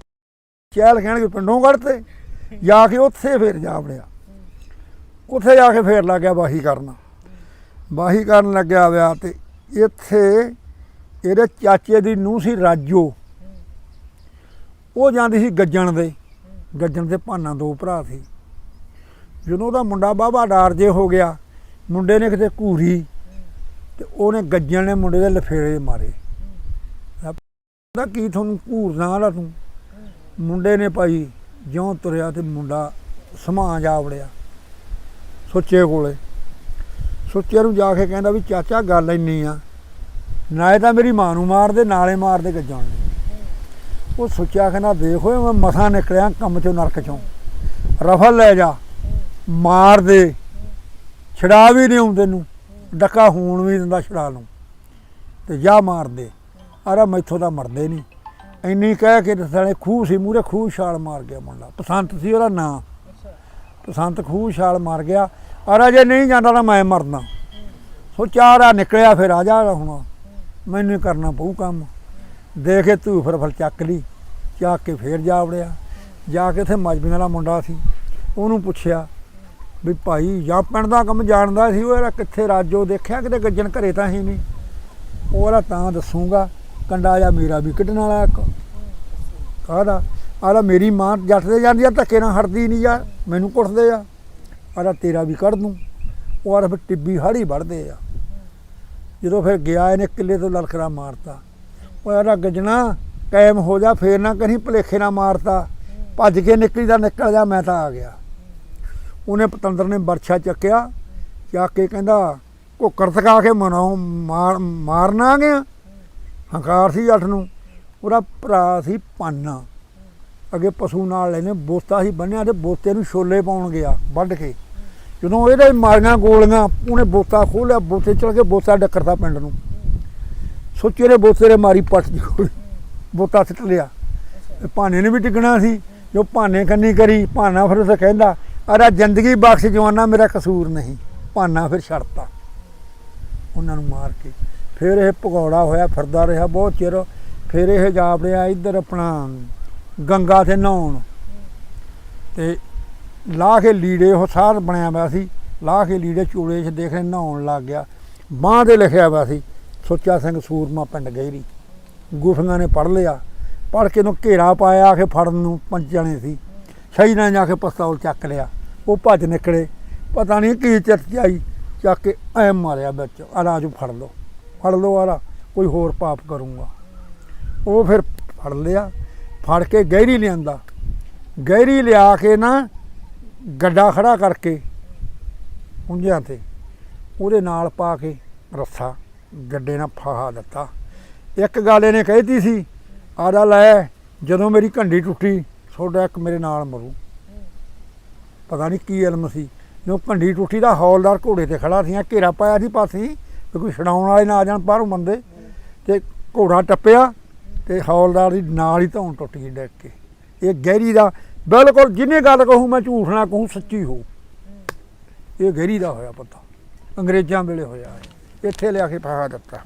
ਚਹਿਲ ਕਹਿਣਗੇ ਪਿੰਡੋਂ ਕੱਢਤੇ ਜਾ ਕੇ ਉੱਥੇ ਫੇਰ ਜਾ ਵੜਿਆ। ਉੱਥੇ ਜਾ ਕੇ ਫੇਰ ਲੱਗ ਗਿਆ ਵਾਹੀ ਕਰਨ। ਵਾਹੀ ਕਰਨ ਲੱਗਿਆ ਵਿਆ ਤੇ ਇੱਥੇ ਇਹਦੇ ਚਾਚੇ ਦੀ ਨੂੰਹ ਸੀ ਰਾਜੋ। ਉਹ ਜਾਂਦੀ ਸੀ ਗੱਜਣ ਦੇ। ਗੱਜਣ ਦੇ ਭਾਨਾ ਦੋ ਭਰਾ ਸੀ। ਜਦੋਂ ਉਹਦਾ ਮੁੰਡਾ ਬਾਬਾ ਡਾਰ ਜੇ ਹੋ ਗਿਆ, ਮੁੰਡੇ ਨੇ ਕਿਤੇ ਘੂਰੀ ਤੇ ਉਹਨੇ ਗੱਜਣ ਨੇ ਮੁੰਡੇ ਦੇ ਲਫੇੜੇ ਮਾਰੇ। ਦਾ ਕੀ ਤੁਹਾਨੂੰ ਘੂਰਨਾ ਵਾਲਾ ਤੂੰ? ਮੁੰਡੇ ਨੇ ਭਾਈ ਜਿਉਂ ਤੁਰਿਆ ਤੇ ਮੁੰਡਾ ਸਮਾਂ ਜਾ ਵੜਿਆ ਸੁੱਚੇ ਕੋਲੇ। ਸੁੱਚੇ ਨੂੰ ਜਾ ਕੇ ਕਹਿੰਦਾ ਵੀ ਚਾਚਾ ਗੱਲ ਇੰਨੀ ਆ ਨਾਲੇ ਤਾਂ ਮੇਰੀ ਮਾਂ ਨੂੰ ਮਾਰਦੇ ਨਾਲੇ ਮਾਰਦੇ ਗੱਜਾਂ ਨੂੰ। ਉਹ ਸੁੱਚਾ ਕਹਿੰਦਾ, ਦੇਖ ਓਏ, ਮੈਂ ਮਸਾ ਨਿਕਲਿਆ ਕੰਮ ਚੋਂ ਨਰਕ ਚੋਂ। ਰਫਲ ਲੈ ਜਾ, ਮਾਰ ਦੇ ਛੜਾ ਵੀ ਨਹੀਂ ਆਉਂਦੇ ਨੂੰ ਡੱਕਾ ਹੋਣ ਵੀ ਦਿੰਦਾ ਛੜਾ ਲੂੰ। ਤੇ ਜਾ ਮਾਰ ਦੇ। ਆਰਾ ਮੈਥੋਂ ਤਾਂ ਮਰਦੇ ਨਹੀਂ। ਇੰਨੀ ਕਹਿ ਕੇ ਦਸਾਲੇ ਖੂਹ ਸੀ ਮੂਰੇ ਖੂਹ ਛਾਲ ਮਾਰ ਗਿਆ ਮੁੰਡਾ। ਪਸੰਤ ਸੀ ਉਹਦਾ ਨਾਂ। ਅੱਛਾ ਪਸੰਤ ਖੂਹ ਛਾਲ ਮਾਰ ਗਿਆ। ਆਰਾ ਜੇ ਨਹੀਂ ਜਾਂਦਾ ਤਾਂ ਮੈਂ ਮਰਨਾ। ਸੋ ਚਾਰਾ ਨਿਕਲਿਆ ਫਿਰ ਆ ਜਾ ਹੁਣ। ਮੈਨੂੰ ਕਰਨਾ ਪਊ ਕੰਮ। ਦੇ ਕੇ ਤੂੰ ਫਿਰ ਫਿਰ ਚੱਕ ਲਈ। ਚੱਕ ਕੇ ਫੇਰ ਜਾ ਵੜਿਆ। ਜਾ ਕੇ ਉੱਥੇ ਮਜਬੀਆਂ ਵਾਲਾ ਮੁੰਡਾ ਸੀ। ਉਹਨੂੰ ਪੁੱਛਿਆ ਵੀ ਭਾਈ, ਜਾਂ ਪਿੰਡ ਦਾ ਕੰਮ ਜਾਣਦਾ ਸੀ ਉਹ? ਇਹਦਾ ਕਿੱਥੇ ਰਾਜੋ ਦੇਖਿਆ? ਕਿਤੇ ਗੱਜਣ ਘਰੇ ਤਾਂ ਹੀ ਨਹੀਂ। ਉਹਦਾ ਤਾਂ ਦੱਸੂਗਾ। ਕੰਡਾ ਜਾਂ ਮੇਰਾ ਵੀ ਕੱਢਣ ਵਾਲਾ ਇੱਕ। ਕਾਹਦਾ ਆਲਾ ਮੇਰੀ ਮਾਂ ਜੱਟ ਦੇ ਜਾਂਦੀ ਆ, ਧੱਕੇ ਨਾਲ ਹਟਦੀ ਨਹੀਂ ਯਾਰ ਮੈਨੂੰ ਕੁੱਟਦੇ ਆ। ਆਲਾ ਤੇਰਾ ਵੀ ਕੱਢ ਦੂੰ। ਉਹ ਆਲਾ ਫਿਰ ਟਿੱਬੀ ਹਾੜੀ ਵੜਦੇ ਆ। ਜਦੋਂ ਫਿਰ ਗਿਆ ਇਹਨੇ ਕਿੱਲੇ ਤੋਂ ਲਲਕਰਾ ਮਾਰਤਾ। ਉਹ ਆਲਾ ਗੱਜਣਾ, ਕਾਇਮ ਹੋ ਜਾ, ਫੇਰ ਨਾ ਕਹੀਂ ਭਲੇਖੇ ਨਾ ਮਾਰਤਾ। ਭੱਜ ਕੇ ਨਿਕਲੀ ਦਾ ਨਿਕਲ ਜਾ, ਮੈਂ ਤਾਂ ਆ ਗਿਆ। ਉਹਨੇ ਪਤੰਦਰ ਨੇ ਬਰਛਾ ਚੱਕਿਆ, ਚੱਕ ਕੇ ਕਹਿੰਦਾ, ਘੁੱਕਰ ਥਕਾ ਕੇ ਮਨਾਉ, ਮਾਰ ਮਾਰਨਾ ਗਿਆ ਹੰਕਾਰ ਸੀ ਜੱਟ ਨੂੰ, ਉਹਦਾ ਭਰਾ ਸੀ ਪਾਨਾ। ਅੱਗੇ ਪਸ਼ੂ ਨਾਲ ਲੈਨੇ ਬੋਤਾ ਸੀ ਬੰਨਿਆ ਤੇ ਬੋਤੇ ਨੂੰ ਛੋਲੇ ਪਾਉਣ ਗਿਆ, ਵੱਢ ਕੇ। ਜਦੋਂ ਇਹਦੇ ਮਾਰੀਆਂ ਗੋਲੀਆਂ, ਉਹਨੇ ਬੋਤਾ ਖੋਲਿਆ ਬੋਤੇ ਚਲ ਕੇ ਬੋਤਾ ਡੱਕਰਦਾ ਪਿੰਡ ਨੂੰ। ਸੋਚੇ ਨੇ ਬੋਤੇ ਦੇ ਮਾਰੀ ਪੱਟ ਦੀ ਗੋਲੀ ਬੋਤਾ ਸਿੱਟ ਲਿਆ। ਭਾਨੇ ਨੇ ਵੀ ਡਿੱਗਣਾ ਸੀ, ਜੋ ਭਾਨੇ ਕੰਨੀ ਕਰੀ ਭਾਨਾ ਫਿਰ ਉਸੇ ਕਹਿੰਦਾ, ਅਰੇ ਜ਼ਿੰਦਗੀ ਬਖਸ਼ ਜਵਾਨਾ, ਮੇਰਾ ਕਸੂਰ ਨਹੀਂ। ਭਾਨਾ ਫਿਰ ਛੱਡਤਾ, ਉਹਨਾਂ ਨੂੰ ਮਾਰ ਕੇ। ਫਿਰ ਇਹ ਭਗੌੜਾ ਹੋਇਆ, ਫਿਰਦਾ ਰਿਹਾ ਬਹੁਤ ਚਿਰ। ਫਿਰ ਇਹ ਜਾ ਵੜਿਆ ਇੱਧਰ ਆਪਣਾ ਗੰਗਾ ਤੇ ਨਹਾਉਣ। ਤੇ ਲਾਹ ਕੇ ਲੀੜੇ, ਉਹ ਸਾਰ ਬਣਿਆ ਹੋਇਆ ਸੀ। ਲਾਹ ਕੇ ਲੀੜੇ ਚੂੜੇ 'ਚ ਦੇਖ ਰਹੇ, ਨਹਾਉਣ ਲੱਗ ਗਿਆ। ਬਾਂਹ ਤੇ ਲਿਖਿਆ ਹੋਇਆ ਸੀ ਸੁੱਚਾ ਸਿੰਘ ਸੂਰਮਾ ਪਿੰਡ ਗਹਿਰੀ। ਗੁਫੀਆਂ ਨੇ ਪੜ ਲਿਆ। ਪੜ ਕੇ ਨੂੰ ਘੇਰਾ ਪਾਇਆ ਕਿ ਫੜਨ ਨੂੰ ਪੰਜ ਜਣੇ ਸੀ। ਸਹੀ ਨਾਲ ਜਾ ਕੇ ਪਿਸਤੌਲ ਚੱਕ ਲਿਆ। ਉਹ ਭੱਜ ਨਿਕਲੇ। ਪਤਾ ਨਹੀਂ ਕੀ ਚਰਚ ਆਈ, ਚੱਕ ਕੇ ਐ ਮਾਰਿਆ ਵਿੱਚ। ਆਰਾਜੂ ਫੜ ਲਓ। ਫੜ ਲਓ ਆਰਾ ਕੋਈ ਹੋਰ ਪਾਪ ਕਰੂੰਗਾ। ਉਹ ਫਿਰ ਫੜ ਲਿਆ, ਫੜ ਕੇ ਗਹਿਰੀ ਲਿਆਂਦਾ। ਗਹਿਰੀ ਲਿਆ ਕੇ ਨਾ ਗੱਡਾ ਖੜਾ ਕਰਕੇ ਉਂਝਾਂ ਤੇ ਉਹਦੇ ਨਾਲ ਪਾ ਕੇ ਰੱਸਾ ਗੱਡੇ ਨਾਲ ਫਾਹਾ ਦਿੱਤਾ। ਇੱਕ ਗੱਲ ਇਹਨੇ ਕਹਿਤੀ ਸੀ ਆਦਾ ਲੈ, ਜਦੋਂ ਮੇਰੀ ਘੰਡੀ ਟੁੱਟੀ, ਤੁਹਾਡਾ ਇੱਕ ਮੇਰੇ ਨਾਲ ਮਰੂ। ਪਤਾ ਨਹੀਂ ਕੀ ਇਲਮ ਸੀ। ਜੋ ਘੰਡੀ ਟੁੱਟੀ ਦਾ ਹੌਲਦਾਰ ਘੋੜੇ ਤੇ ਖੜਾ ਸੀ ਘੇਰਾ ਪਾਇਆ ਸੀ ਪਾਸੇ। ਵੀ ਕੋਈ ਛਡਾਉਣ ਵਾਲੇ ਨਾ ਆ ਜਾਣ, ਬਾਹਰੋਂ ਬੰਦੇ। ਤੇ ਘੋੜਾ ਟੱਪਿਆ ਤੇ ਹੌਲਦਾਰ ਦੀ ਨਾਲ ਹੀ ਧੌਣ ਟੁੱਟ ਗਈ ਡਿੱਗ ਕੇ। ਇਹ ਗਹਿਰੀ ਦਾ, ਬਿਲਕੁਲ ਜਿੰਨੇ ਗੱਲ ਕਹੂੰ ਮੈਂ ਝੂਠ ਨਾ ਕਹੂੰ, ਸੱਚੀ ਹੋ ਇਹ ਗਹਿਰੀ ਦਾ ਹੋਇਆ ਪਤਾ। ਅੰਗਰੇਜ਼ਾਂ ਵੇਲੇ ਹੋਇਆ ਇੱਥੇ ਲਿਆ ਕੇ ਪਾ ਦਿੱਤਾ।